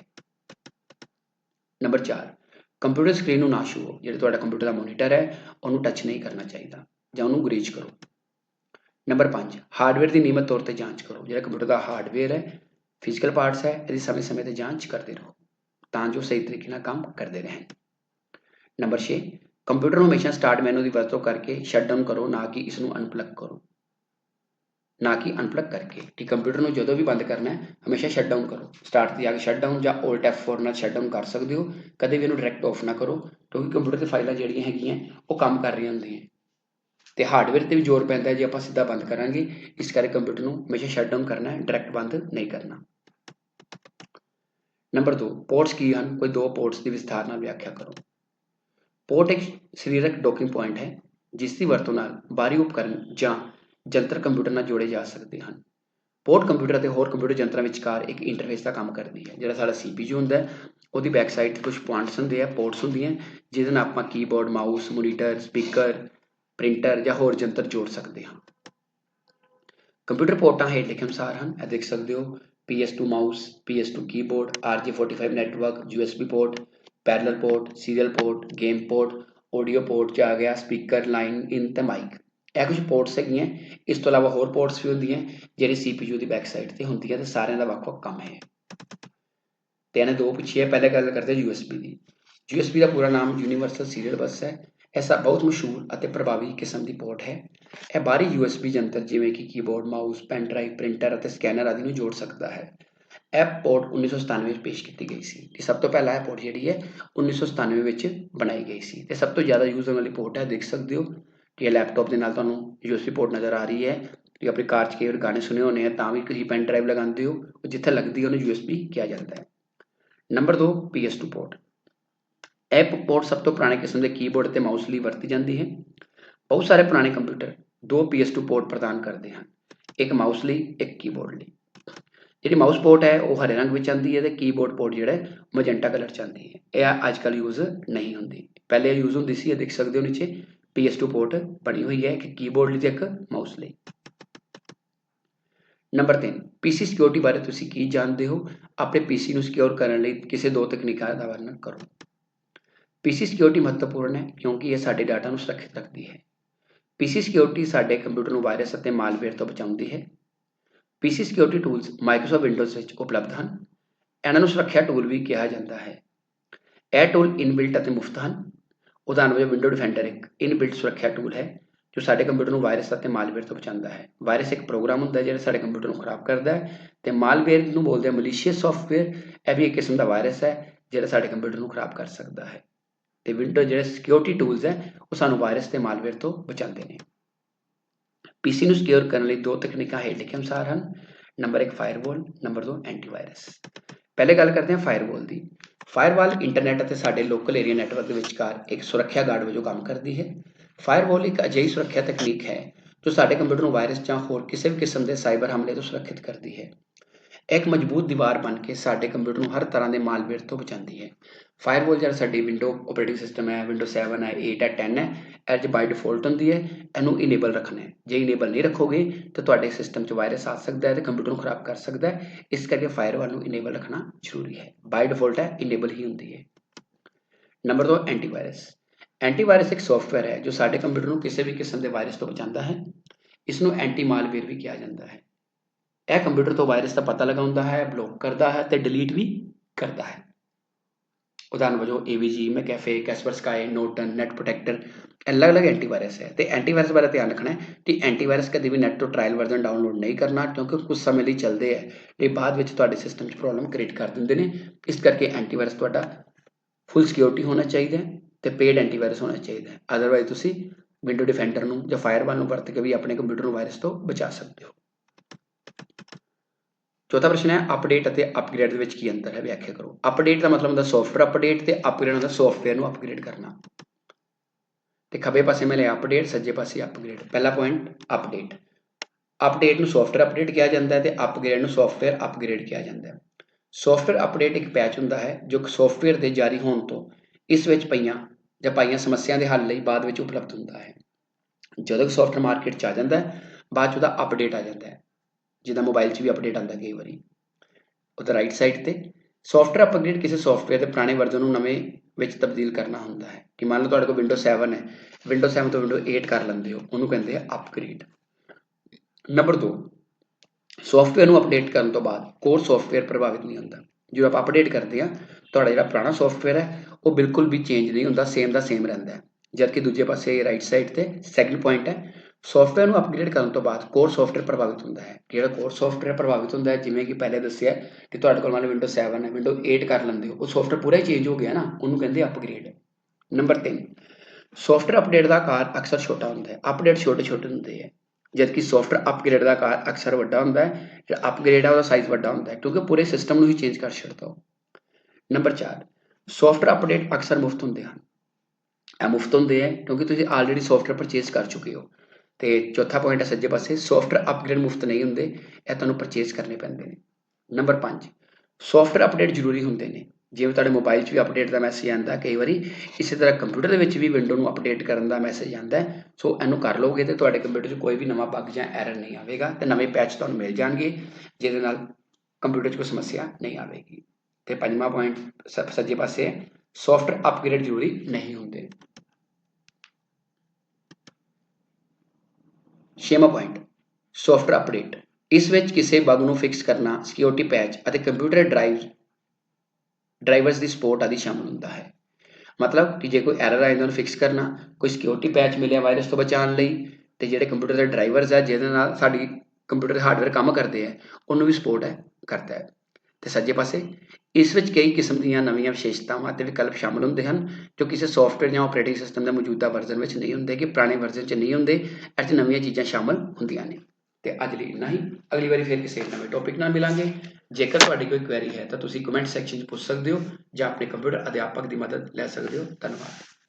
ਨੰਬਰ 4 ਕੰਪਿਊਟਰ ਸਕਰੀਨ ਨੂੰ ਨਾ ਛੂਓ। ਜਿਹੜਾ ਤੁਹਾਡਾ ਕੰਪਿਊਟਰ ਦਾ ਮੋਨੀਟਰ ਹੈ, ਉਹਨੂੰ ਟੱਚ ਨਹੀਂ ਕਰਨਾ ਚਾਹੀਦਾ ਜਾਂ ਉਹਨੂੰ ਗਰੇਜ ਕਰੋ। ਨੰਬਰ 5 ਹਾਰਡਵੇਅਰ ਦੀ ਨਿਯਮਤ ਤੌਰ ਤੇ ਜਾਂਚ ਕਰੋ। ਜਿਹੜਾ ਕੰਪਿਊਟਰ ਦਾ ਹਾਰਡਵੇਅਰ ਹੈ ਫਿਜ਼ੀਕਲ ਪਾਰਟਸ ਹੈ, ਇਹਦੀ ਸਮੇਂ-ਸਮੇਂ ਤੇ ਜਾਂਚ ਕਰਦੇ ਰਹੋ, ਤਾਂ ਜੋ ਸਹੀ ਤਰੀਕੇ ਨਾਲ ਕੰਮ ਕਰਦੇ ਰਹਿਣ। ਨੰਬਰ 6 ਕੰਪਿਊਟਰ ਨੂੰ ਹਮੇਸ਼ਾ ਸਟਾਰਟ ਮੈਨੂ ਦੀ ਵਰਤੋਂ ਕਰਕੇ ਸ਼ਟ ਡਾਊਨ ਕਰੋ, ਨਾ ਕਿ ਇਸ ਨੂੰ ਅਨਪਲੱਗ ਕਰੋ। ਨਾ ਕਿ ਅਨਪਲੱਗ ਕਰਕੇ। ਕਿ ਕੰਪਿਊਟਰ ਨੂੰ ਜਦੋਂ ਵੀ ਬੰਦ ਕਰਨਾ ਹੈ, ਹਮੇਸ਼ਾ ਸ਼ਟਡਾਊਨ ਕਰੋ। ਸਟਾਰਟ ਤੇ ਜਾ ਕੇ ਸ਼ਟਡਾਊਨ ਜਾਂ Alt F4 ਨਾਲ ਸ਼ਟਡਾਊਨ ਕਰ ਸਕਦੇ ਹੋ। ਕਦੇ ਵੀ ਇਹਨੂੰ ਡਾਇਰੈਕਟ ਆਫ ਨਾ ਕਰੋ, ਕਿਉਂਕਿ ਕੰਪਿਊਟਰ ਤੇ ਫਾਈਲਾਂ ਜਿਹੜੀਆਂ ਹੈਗੀਆਂ, ਉਹ ਕੰਮ ਕਰ ਰਹੀਆਂ ਹੁੰਦੀਆਂ। ਤੇ ਹਾਰਡਵੇਅਰ ਤੇ ਵੀ ਜ਼ੋਰ ਪੈਂਦਾ ਜੇ ਆਪਾਂ ਸਿੱਧਾ ਬੰਦ ਕਰਾਂਗੇ, ਇਸ ਕਰਕੇ ਕੰਪਿਊਟਰ ਨੂੰ ਹਮੇਸ਼ਾ ਸ਼ਟ ਡਾਊਨ ਕਰਨਾ ਹੈ ਡਾਇਰੈਕਟ ਬੰਦ ਨਹੀਂ ਕਰਨਾ। ਨੰਬਰ 2 ਪੋਰਟਸ ਕੀ ਹਨ? ਕੋਈ ਦੋ ਪੋਰਟਸ ਦੀ ਵਿਸਥਾਰ ਨਾਲ ਵਿਆਖਿਆ ਕਰੋ। ਪੋਰਟ ਇੱਕ ਸਰੀਰਕ ਡੋਕਿੰਗ ਪੁਆਇੰਟ ਹੈ, ਜਿਸ ਦੀ ਵਰਤੋਂ ਨਾਲ ਬਾਹਰੀ ਉਪਕਰਨ ਜਾਂ ਜੰਤਰ ਕੰਪਿਊਟਰ ਨਾਲ ਜੋੜੇ ਜਾ ਸਕਦੇ ਹਨ। ਪੋਰਟ ਕੰਪਿਊਟਰ ਅਤੇ ਹੋਰ ਕੰਪਿਊਟਰ ਜੰਤਰਾਂ ਵਿਚਕਾਰ ਇੱਕ ਇੰਟਰਫੇਸ ਦਾ ਕੰਮ ਕਰਦੀ ਹੈ, ਜਿਹੜਾ ਸਾਡਾ CPU ਹੁੰਦਾ ਹੈ। ਉਹਦੀ ਬੈਕ ਸਾਈਡ ਤੇ ਕੁਝ ਪੁਆਇੰਟਸ ਹੁੰਦੇ ਆ ਪੋਰਟਸ ਹੁੰਦੀਆਂ ਜਿਹਦੇ ਨਾਲ ਆਪਾਂ keyboard mouse monitor speaker printer ਜਾਂ ਹੋਰ ਜੰਤਰ ਜੋੜ ਸਕਦੇ ਹਾਂ। ਕੰਪਿਊਟਰ ਪੋਰਟਾਂ ਹੇਠ ਲਿਖੇ ਅਨੁਸਾਰ ਹਨ। ਇਹ ਦੇਖ ਸਕਦੇ ਹੋ। PS2 mouse PS2 keyboard RJ45 network USB port, parallel port, serial port, game port, audio port ਚ ਆ ਗਿਆ, ਸਪੀਕਰ, ਲਾਈਨ, ਇਨ ਤੇ ਮਾਈਕ। ਇਹ ਕੁਝ ਪੋਰਟਸ ਹੈਗੀਆਂ। ਇਸ ਤੋਂ ਇਲਾਵਾ ਹੋਰ ਪੋਰਟਸ ਵੀ ਹੁੰਦੀਆਂ, ਜਿਹੜੀ CPU ਦੀ ਬੈਕ ਸਾਈਡ ਤੇ ਹੈ ਤੇ ਸਾਰਿਆਂ ਦਾ ਵੱਖ-ਵੱਖ ਕੰਮ ਹੈ। ਤੇ ਇਹਨੇ ਦੋ ਪੁੱਛੀ ਹੈ ਪਹਿਲੇ ਗੱਲ ਕਰਦੇ ਹਾਂ USB ਦੀ। USB ਦਾ ਪੂਰਾ ਨਾਮ ਯੂਨੀਵਰਸਲ ਸੀਰੀਅਲ ਬੱਸ ਹੈ। ਐਸਾ ਬਹੁਤ ਮਸ਼ਹੂਰ ਅਤੇ ਪ੍ਰਭਾਵੀ ਕਿਸਮ ਦੀ ਪੋਰਟ ਹੈ ਇਹ ਬਾਹਰੀ USB ਜੰਤਰ ਜਿਵੇਂ ਕਿ keyboard mouse pen drive printer ਅਤੇ ਸਕੈਨਰ ਆਦਿ ਨੂੰ ਜੋੜ ਸਕਦਾ ਹੈ ਇਹ ਪੋਰਟ 1997 ਵਿੱਚ ਪੇਸ਼ ਕੀਤੀ ਗਈ ਸੀ ਤੇ ਸਭ ਤੋਂ ਪਹਿਲਾਂ ਇਹ ਪੋਰਟ ਜਿਹੜੀ ਹੈ 1997 ਵਿੱਚ ਬਣਾਈ ਗਈ ਸੀ ਤੇ ਸਭ ਤੋਂ ਜ਼ਿਆਦਾ ਯੂਜ਼ ਹੋਣ ਵਾਲੀ ਪੋਰਟ ਹੈ ਦੇਖ ਸਕਦੇ ਹੋ ਕਿ ਇਹ ਲੈਪਟਾਪ ਦੇ ਨਾਲ ਤੁਹਾਨੂੰ USB ਪੋਰਟ ਨਜ਼ਰ ਆ ਰਹੀ ਹੈ ਕਿ ਆਪਣੀ ਕਾਰ 'ਚ ਕਈ ਵਾਰ ਗਾਣੇ ਸੁਣੇ ਹੋਣੇ ਆ ਤਾਂ ਵੀ ਤੁਸੀਂ ਪੈਨ ਡਰਾਈਵ ਲਗਾਉਂਦੇ ਹੋ ਉਹ ਜਿੱਥੇ ਲੱਗਦੀ ਹੈ ਉਹਨੂੰ USB ਕਿਹਾ ਜਾਂਦਾ ਹੈ ਨੰਬਰ 2 PS2 ਪੋਰਟ ਇਹ ਪੋਰਟ ਸਭ ਤੋਂ ਪੁਰਾਣੇ ਕਿਸਮ ਦੇ ਕੀਬੋਰਡ ਤੇ ਮਾਊਸ ਲਈ ਵਰਤੀ ਜਾਂਦੀ ਹੈ। ਬਹੁਤ ਸਾਰੇ ਪੁਰਾਣੇ ਕੰਪਿਊਟਰ ਦੋ PS2 ਪੋਰਟ ਪ੍ਰਦਾਨ ਕਰਦੇ ਹਨ। ਇੱਕ ਮਾਊਸ ਲਈ, ਇੱਕ ਕੀਬੋਰਡ ਲਈ। ਜਿਹੜੀ ਮਾਊਸ ਪੋਰਟ ਹੈ, ਉਹ ਹਰੇ ਰੰਗ ਵਿੱਚ ਆਉਂਦੀ ਹੈ ਤੇ ਕੀਬੋਰਡ ਪੋਰਟ ਜਿਹੜਾ ਮਜੈਂਟਾ ਕਲਰ ਚ ਆਉਂਦੀ ਹੈ। ਇਹ ਅੱਜ ਕੱਲ ਯੂਜ਼ ਨਹੀਂ ਹੁੰਦੀ। ਪਹਿਲੇ ਯੂਜ਼ ਹੁੰਦੀ ਸੀ, ਇਹ ਦੇਖ ਸਕਦੇ ਹੋ ਨੀਚੇ। PS2 ਪੋਰਟ ਬਣੀ ਹੋਈ ਹੈ, ਇੱਕ ਕੀਬੋਰਡ ਲਈ ਤੇ ਇੱਕ ਮਾਊਸ ਲਈ। ਨੰਬਰ 3 PC ਸਿਕਿਉਰਿਟੀ ਬਾਰੇ ਤੁਸੀਂ ਕੀ ਜਾਣਦੇ ਹੋ? ਆਪਣੇ PC ਨੂੰ ਸਿਕਿਉਰ ਕਰਨ ਲਈ ਕਿਸੇ ਦੋ ਤਕਨੀਕਾਂ ਦਾ ਵਰਣਨ ਕਰੋ। PC ਸਿਕਿਉਰਿਟੀ ਮਹੱਤਵਪੂਰਨ ਹੈ ਕਿਉਂਕਿ ਇਹ ਸਾਡੇ ਡਾਟਾ ਨੂੰ ਸੁਰੱਖਿਅਤ ਰੱਖਦੀ ਹੈ। PC ਸਿਕਿਉਰਿਟੀ ਸਾਡੇ ਕੰਪਿਊਟਰ ਨੂੰ ਵਾਇਰਸ ਅਤੇ ਮਾਲਵੇਅਰ ਤੋਂ ਬਚਾਉਂਦੀ ਹੈ। PC security tools Microsoft Windows ਵਿੱਚ ਉਪਲਬਧ ਹਨ। ਇਹਨਾਂ ਨੂੰ ਸੁਰੱਖਿਆ ਟੂਲ ਵੀ ਕਿਹਾ ਜਾਂਦਾ ਹੈ। ਇਹ ਟੂਲ ਇਨਬਿਲਟ ਅਤੇ ਮੁਫਤ ਹਨ। ਉਦਾਹਰਨ ਵਜੋਂ ਵਿੰਡੋ ਡਿਫੈਂਡਰ ਇੱਕ ਇਨਬਿਲਟ ਸੁਰੱਖਿਆ ਟੂਲ ਹੈ, ਜੋ ਸਾਡੇ ਕੰਪਿਊਟਰ ਨੂੰ ਵਾਇਰਸ ਅਤੇ ਮਾਲਵੇਅਰ ਤੋਂ ਬਚਾਉਂਦਾ ਹੈ। ਵਾਇਰਸ ਇੱਕ ਪ੍ਰੋਗਰਾਮ ਹੁੰਦਾ ਜਿਹੜਾ ਸਾਡੇ ਕੰਪਿਊਟਰ ਨੂੰ ਖਰਾਬ ਕਰਦਾ ਹੈ ਤੇ ਮਾਲਵੇਅਰ ਨੂੰ ਬੋਲਦੇ ਆ ਮਲੀਸ਼ੀਅਸ ਸੌਫਟਵੇਅਰ ਇਹ ਵੀ ਇੱਕ ਕਿਸਮ ਦਾ ਵਾਇਰਸ ਹੈ, ਜਿਹੜਾ ਸਾਡੇ ਕੰਪਿਊਟਰ ਨੂੰ ਖਰਾਬ ਕਰ ਸਕਦਾ ਹੈ। ਤੇ ਵਿੰਡੋ ਜਿਹੜੇ ਸਿਕਿਉਰਿਟੀ ਟੂਲਸ ਹੈ, ਉਹ ਸਾਨੂੰ ਵਾਇਰਸ ਤੇ ਮਾਲਵੇਅਰ ਤੋਂ ਬਚਾਉਂਦੇ ਨੇ। PC ਨੂੰ ਸਿਕਿਉਰ ਕਰਨ ਲਈ ਦੋ ਤਕਨੀਕਾਂ ਹੇਠ ਲਿਖੇ ਅਨੁਸਾਰ ਹਨ। ਨੰਬਰ 1 ਫਾਇਰਵਾਲ ਨੰਬਰ 2 ਐਂਟੀਵਾਇਰਸ ਪਹਿਲੇ ਗੱਲ ਕਰਦੇ ਹਾਂ ਫਾਇਰਵਾਲ ਦੀ। ਫਾਇਰਵਾਲ ਇੰਟਰਨੈਟ ਅਤੇ ਸਾਡੇ ਲੋਕਲ ਏਰੀਆ ਨੈਟਵਰਕ ਦੇ ਵਿਚਕਾਰ ਇੱਕ ਸੁਰੱਖਿਆ ਗਾਰਡ ਵਜੋਂ ਕੰਮ ਕਰਦੀ ਹੈ। ਫਾਇਰਵਾਲ ਇੱਕ ਅਜਿਹੀ ਸੁਰੱਖਿਆ ਤਕਨੀਕ ਹੈ, ਜੋ ਸਾਡੇ ਕੰਪਿਊਟਰ ਨੂੰ ਵਾਇਰਸ ਜਾਂ ਹੋਰ ਕਿਸੇ ਵੀ ਕਿਸਮ ਦੇ ਸਾਈਬਰ ਹਮਲੇ ਤੋਂ ਸੁਰੱਖਿਅਤ ਕਰਦੀ ਹੈ। ਇੱਕ ਮਜ਼ਬੂਤ ਦੀਵਾਰ ਬਣ ਕੇ ਸਾਡੇ ਕੰਪਿਊਟਰ ਨੂੰ ਹਰ ਤਰ੍ਹਾਂ ਦੇ ਮਾਲਵੇਅਰ ਤੋਂ ਬਚਾਉਂਦੀ ਹੈ। ਫਾਇਰਵਾਲ ਜਿਹੜਾ ਸਾਡੀ ਵਿੰਡੋ ਆਪਰੇਟਿੰਗ ਸਿਸਟਮ ਹੈ ਵਿੰਡੋ 7 ਹੈ 8 ਹੈ 10 ਹੈ, ਇਹ 'ਚ ਬਾਈ ਡਿਫਾਲਟ ਹੁੰਦੀ ਹੈ, ਇਹਨੂੰ ਇਨੇਬਲ ਰੱਖਣਾ ਹੈ। ਜੇ ਇਨੇਬਲ ਨਹੀਂ ਰੱਖੋਗੇ, ਤਾਂ ਤੁਹਾਡੇ ਸਿਸਟਮ 'ਚ ਵਾਇਰਸ ਆ ਸਕਦਾ ਹੈ ਤੇ ਕੰਪਿਊਟਰ ਨੂੰ ਖਰਾਬ ਕਰ ਸਕਦਾ ਹੈ। ਇਸ ਕਰਕੇ ਫਾਇਰਵਾਲ ਨੂੰ ਇਨੇਬਲ ਰੱਖਣਾ ਜ਼ਰੂਰੀ ਹੈ। ਬਾਈ ਡਿਫਾਲਟ ਹੈ ਇਨੇਬਲ ਹੀ ਹੁੰਦੀ ਹੈ। ਨੰਬਰ 2 ਐਂਟੀਵਾਇਰਸ ਐਂਟੀਵਾਇਰਸ ਇੱਕ ਸੌਫਟਵੇਅਰ ਹੈ, ਜੋ ਸਾਡੇ ਕੰਪਿਊਟਰ ਨੂੰ ਕਿਸੇ ਵੀ ਕਿਸਮ ਦੇ ਵਾਇਰਸ ਤੋਂ ਬਚਾਉਂਦਾ ਹੈ। ਇਸ ਨੂੰ ਐਂਟੀ ਮਾਲਵੇਅਰ ਵੀ ਕਿਹਾ ਜਾਂਦਾ ਹੈ। ਇਹ ਕੰਪਿਊਟਰ ਤੋਂ ਵਾਇਰਸ ਦਾ ਪਤਾ ਲਗਾਉਂਦਾ ਹੈ ਬਲੌਕ ਕਰਦਾ ਹੈ ਤੇ ਡਿਲੀਟ ਵੀ ਕਰਦਾ ਹੈ। ਉਦਾਹਰਨ ਵਜੋਂ AVG McAfee Kaspersky Norton net protector ਅਲੱਗ-ਅਲੱਗ ਐਂਟੀਵਾਇਰਸ ਹੈ। ਤੇ ਐਂਟੀਵਾਇਰਸ ਬਾਰੇ ਧਿਆਨ ਰੱਖਣਾ ਹੈ ਕਿ ਐਂਟੀਵਾਇਰਸ ਕਦੇ ਵੀ ਨੈਟ ਤੋਂ ਟ੍ਰਾਇਲ ਵਰਜ਼ਨ ਡਾਊਨਲੋਡ ਨਹੀਂ ਕਰਨਾ, ਕਿਉਂਕਿ ਕੁਝ ਸਮੇਂ ਲਈ ਚੱਲਦੇ ਹੈ ਤੇ ਬਾਅਦ ਵਿੱਚ ਤੁਹਾਡੇ ਸਿਸਟਮ 'ਚ ਪ੍ਰੋਬਲਮ ਕ੍ਰੀਏਟ ਕਰ ਦਿੰਦੇ ਨੇ। ਇਸ ਕਰਕੇ ਐਂਟੀਵਾਇਰਸ ਤੁਹਾਡਾ ਫੁੱਲ ਸਿਕਿਉਰਿਟੀ ਹੋਣਾ ਚਾਹੀਦਾ ਹੈ ਤੇ ਪੇਡ ਐਂਟੀਵਾਇਰਸ ਹੋਣਾ ਚਾਹੀਦਾ ਹੈ। ਅਦਰਵਾਈਜ਼ ਤੁਸੀਂ ਵਿੰਡੋ ਡਿਫੈਂਡਰ ਨੂੰ ਜਾਂ ਫਾਇਰਵਾਲ ਨੂੰ ਵਰਤ ਕੇ ਵੀ ਆਪਣੇ ਕੰਪਿਊਟਰ ਨੂੰ ਵਾਇਰਸ ਤੋਂ ਬਚਾ ਸਕਦੇ ਹੋ। ਚੌਥਾ ਪ੍ਰਸ਼ਨ ਹੈ ਅਪਡੇਟ ਅਤੇ ਅਪਗ੍ਰੇਡ ਦੇ ਵਿੱਚ ਕੀ ਅੰਤਰ ਹੈ? ਵਿਆਖਿਆ ਕਰੋ। ਅਪਡੇਟ ਦਾ ਮਤਲਬ ਹੁੰਦਾ ਸੌਫਟਵੇਅਰ ਅਪਡੇਟ ਤੇ ਅਪਗ੍ਰੇਡ ਹੁੰਦਾ ਸੌਫਟਵੇਅਰ ਨੂੰ ਅਪਗ੍ਰੇਡ ਕਰਨਾ। ਤੇ ਖੱਬੇ ਪਾਸੇ ਮੈਂ ਲਿਆ ਅਪਡੇਟ ਸੱਜੇ ਪਾਸੇ ਅਪਗ੍ਰੇਡ ਪਹਿਲਾ ਪੁਆਇੰਟ ਅਪਡੇਟ ਅਪਡੇਟ ਨੂੰ ਸੌਫਟਵੇਅਰ ਅਪਡੇਟ ਕਿਹਾ ਜਾਂਦਾ ਹੈ ਤੇ ਅਪਗ੍ਰੇਡ ਨੂੰ ਸੌਫਟਵੇਅਰ ਅਪਗ੍ਰੇਡ ਕਿਹਾ ਜਾਂਦਾ ਹੈ। ਸੌਫਟਵੇਅਰ ਅਪਡੇਟ ਇੱਕ ਪੈਚ ਹੁੰਦਾ ਹੈ, ਜੋ ਸੌਫਟਵੇਅਰ ਦੇ ਜਾਰੀ ਹੋਣ ਤੋਂ ਇਸ ਵਿੱਚ ਪਈਆਂ ਜਾਂ ਪਾਈਆਂ ਸਮੱਸਿਆ ਦੇ ਹੱਲ ਲਈ ਬਾਅਦ ਵਿੱਚ ਉਪਲਬਧ ਹੁੰਦਾ ਹੈ। ਜਦੋਂ ਸੌਫਟਵੇਅਰ ਮਾਰਕੀਟ 'ਚ ਆ ਜਾਂਦਾ ਹੈ, ਬਾਅਦ 'ਚ ਉਹਦਾ ਅਪਡੇਟ ਆ ਜਾਂਦਾ ਹੈ। ਜਿੱਦਾਂ ਮੋਬਾਈਲ 'ਚ ਵੀ ਅਪਡੇਟ ਆਉਂਦਾ ਕਈ ਵਾਰੀ। ਉਹਦਾ ਰਾਈਟ ਸਾਈਡ ਤੇ। ਸੌਫਟਵੇਅਰ ਅਪਗ੍ਰੇਡ ਕਿਸੇ ਸੌਫਟਵੇਅਰ ਦੇ ਪੁਰਾਣੇ ਵਰਜ਼ਨ ਨੂੰ ਨਵੇਂ ਵਿੱਚ ਤਬਦੀਲ ਕਰਨਾ ਹੁੰਦਾ ਹੈ। ਕਿ ਮੰਨ ਲਓ ਤੁਹਾਡੇ ਕੋਲ ਵਿੰਡੋ 7 ਹੈ। ਵਿੰਡੋ 7 ਤੋਂ ਵਿੰਡੋ 8 ਕਰ ਲੈਂਦੇ ਹੋ। ਉਹਨੂੰ ਕਹਿੰਦੇ ਆ ਅਪਗ੍ਰੇਡ ਨੰਬਰ 2 ਸੌਫਟਵੇਅਰ ਨੂੰ ਅਪਡੇਟ ਕਰਨ ਤੋਂ ਬਾਅਦ ਕੋਰ ਸੌਫਟਵੇਅਰ ਪ੍ਰਭਾਵਿਤ ਨਹੀਂ ਹੁੰਦਾ। ਜਦੋਂ ਆਪਾਂ ਅਪਡੇਟ ਕਰਦੇ ਆ ਤੁਹਾਡਾ ਜਿਹੜਾ ਪੁਰਾਣਾ ਸੌਫਟਵੇਅਰ ਹੈ, ਉਹ ਬਿਲਕੁਲ ਵੀ ਚੇਂਜ ਨਹੀਂ ਹੁੰਦਾ। ਸੇਮ ਦਾ ਸੇਮ ਰਹਿੰਦਾ ਹੈ। ਜਦਕਿ ਦੂਜੇ ਪਾਸੇ ਰਾਈਟ ਸਾਈਡ ਤੇ ਸੈਕੰਡ ਪੁਆਇੰਟ ਹੈ ਸੌਫਟਵੇਅਰ ਨੂੰ ਅਪਗ੍ਰੇਡ ਕਰਨ ਤੋਂ ਬਾਅਦ ਕੋਰ ਸੌਫਟਵੇਅਰ ਪ੍ਰਭਾਵਿਤ ਹੁੰਦਾ ਹੈ। ਜਿਹੜਾ ਕੋਰ ਸੌਫਟਵੇਅਰ ਪ੍ਰਭਾਵਿਤ ਹੁੰਦਾ ਹੈ, ਜਿਵੇਂ ਕਿ ਪਹਿਲੇ ਦੱਸਿਆ ਕਿ ਤੁਹਾਡੇ ਕੋਲ ਮੰਨ ਲਓ ਵਿੰਡੋ 7 ਹੈ ਵਿੰਡੋ 8 ਕਰ ਲੈਂਦੇ ਹੋ, ਉਹ ਸੌਫਟਵੇਅਰ ਪੂਰਾ ਹੀ ਚੇਂਜ ਹੋ ਗਿਆ ਨਾ, ਉਹਨੂੰ ਕਹਿੰਦੇ ਅਪਗ੍ਰੇਡ ਨੰਬਰ 3 ਸੌਫਟਵੇਅਰ ਅਪਡੇਟ ਦਾ ਆਕਾਰ ਅਕਸਰ ਛੋਟਾ ਹੁੰਦਾ ਹੈ। ਅਪਡੇਟ ਛੋਟੇ ਛੋਟੇ ਹੁੰਦੇ ਹੈ, ਜਦਕਿ ਸੌਫਟਵੇਅਰ ਅਪਗ੍ਰੇਡ ਦਾ ਆਕਾਰ ਅਕਸਰ ਵੱਡਾ ਹੁੰਦਾ ਹੈ ਜਿਹੜਾ ਅਪਗ੍ਰੇਡ ਹੈ ਉਹਦਾ ਸਾਈਜ਼ ਵੱਡਾ ਹੁੰਦਾ ਹੈ, ਕਿਉਂਕਿ ਪੂਰੇ ਸਿਸਟਮ ਨੂੰ ਹੀ ਚੇਂਜ ਕਰ ਛੱਡਦਾ ਉਹ। ਨੰਬਰ 4 ਸੌਫਟਵੇਅਰ ਅਪਡੇਟ ਅਕਸਰ ਮੁਫਤ ਹੁੰਦੇ ਹਨ। ਇਹ ਮੁਫਤ ਹੁੰਦੇ ਹੈ ਕਿਉਂਕਿ ਤੁਸੀਂ ਆਲਰੇਡੀ ਸੌਫਟਵੇਅਰ ਪਰਚੇਸ ਕਰ ਚੁੱਕੇ ਹੋ। ਤੇ ਚੌਥਾ ਪੁਆਇੰਟ ਹੈ ਸੱਜੇ ਪਾਸੇ ਸੌਫਟਵੇਅਰ ਅਪਗ੍ਰੇਡ ਮੁਫਤ ਨਹੀਂ ਹੁੰਦੇ, ਇਹ ਤੁਹਾਨੂੰ ਪਰਚੇਸ ਕਰਨੇ ਪੈਂਦੇ ਨੇ। ਨੰਬਰ 5 ਸੌਫਟਵੇਅਰ ਅਪਡੇਟ ਜ਼ਰੂਰੀ ਹੁੰਦੇ ਨੇ। ਜਿਵੇਂ ਤੁਹਾਡੇ ਮੋਬਾਈਲ 'ਚ ਵੀ ਅਪਡੇਟ ਦਾ ਮੈਸੇਜ ਆਉਂਦਾ, ਕਈ ਵਾਰੀ ਇਸੇ ਤਰ੍ਹਾਂ ਕੰਪਿਊਟਰ ਦੇ ਵਿੱਚ ਵੀ ਵਿੰਡੋ ਨੂੰ ਅਪਡੇਟ ਕਰਨ ਦਾ ਮੈਸੇਜ ਆਉਂਦਾ ਸੋ ਇਹਨੂੰ ਕਰ ਲਓਗੇ ਤੇ ਤੁਹਾਡੇ ਕੰਪਿਊਟਰ 'ਚ ਕੋਈ ਵੀ ਨਵਾਂ ਬੱਗ ਜਾਂ ਐਰਰ ਨਹੀਂ ਆਵੇਗਾ ਤੇ ਨਵੇਂ ਪੈਚ ਤੁਹਾਨੂੰ ਮਿਲ ਜਾਣਗੇ, ਜਿਹਦੇ ਨਾਲ ਕੰਪਿਊਟਰ 'ਚ ਕੋਈ ਸਮੱਸਿਆ ਨਹੀਂ ਆਵੇਗੀ। ਤੇ ਪੰਜਵਾਂ ਪੁਆਇੰਟ ਸੱਜੇ ਪਾਸੇ ਸੌਫਟਵੇਅਰ ਅਪਗ੍ਰੇਡ ਜ਼ਰੂਰੀ ਨਹੀਂ ਹੁੰਦੇ। ਛੇਵਾਂ ਪੁਆਇੰਟ ਸੌਫਟਵੇਅਰ ਅਪਡੇਟ ਇਸ ਵਿੱਚ ਕਿਸੇ ਬਗ ਨੂੰ ਫਿਕਸ ਕਰਨਾ ਸਿਕਿਉਰਿਟੀ ਪੈਚ ਅਤੇ ਕੰਪਿਊਟਰ ਡਰਾਈਵ ਡਰਾਈਵਰਸ ਦੀ ਸਪੋਰਟ ਆਦਿ ਸ਼ਾਮਲ ਹੁੰਦਾ ਹੈ। ਮਤਲਬ ਕਿ ਜੇ ਕੋਈ ਐਰਰ ਆਇਆ ਉਹਨੂੰ ਫਿਕਸ ਕਰਨਾ, ਕੋਈ ਸਿਕਿਉਰਿਟੀ ਪੈਚ ਮਿਲਿਆ ਵਾਇਰਸ ਤੋਂ ਬਚਾਉਣ ਲਈ, ਤੇ ਜਿਹੜੇ ਕੰਪਿਊਟਰ ਦੇ ਡਰਾਈਵਰਸ ਹੈ ਜਿਹਦੇ ਨਾਲ ਸਾਡੀ ਕੰਪਿਊਟਰ ਹਾਰਡਵੇਅਰ ਕੰਮ ਕਰਦੇ ਆ, ਉਹਨੂੰ ਵੀ ਸਪੋਰਟ ਹੈ, ਕਰਦਾ ਹੈ। ਤੇ ਸੱਜੇ ਪਾਸੇ ਇਸ ਵਿੱਚ ਕਈ ਕਿਸਮ ਦੀਆਂ ਨਵੀਆਂ ਵਿਸ਼ੇਸ਼ਤਾਵਾਂ ਅਤੇ ਵਿਕਲਪ ਸ਼ਾਮਲ ਹੁੰਦੇ ਹਨ, ਜੋ ਕਿਸੇ ਸੌਫਟਵੇਅਰ ਜਾਂ ਆਪਰੇਟਿੰਗ ਸਿਸਟਮ ਦੇ ਮੌਜੂਦਾ ਵਰਜ਼ਨ ਵਿੱਚ ਨਹੀਂ ਹੁੰਦੇ ਕਿ ਪੁਰਾਣੇ ਵਰਜ਼ਨ 'ਚ ਨਹੀਂ ਹੁੰਦੇ। ਇਹ 'ਚ ਨਵੀਆਂ ਚੀਜ਼ਾਂ ਸ਼ਾਮਲ ਹੁੰਦੀਆਂ ਨੇ। ਤੇ ਅੱਜ ਲਈ ਇੰਨਾ ਹੀ। ਅਗਲੀ ਵਾਰੀ ਫਿਰ ਕਿਸੇ ਨਵੇਂ ਟੌਪਿਕ ਨਾਲ ਮਿਲਾਂਗੇ। ਜੇਕਰ ਤੁਹਾਡੀ ਕੋਈ ਕੁਐਰੀ ਹੈ ਤਾਂ ਤੁਸੀਂ ਕਮੈਂਟ ਸੈਕਸ਼ਨ 'ਚ ਪੁੱਛ ਸਕਦੇ ਹੋ ਜਾਂ ਆਪਣੇ ਕੰਪਿਊਟਰ ਅਧਿਆਪਕ ਦੀ ਮਦਦ ਲੈ ਸਕਦੇ ਹੋ। ਧੰਨਵਾਦ।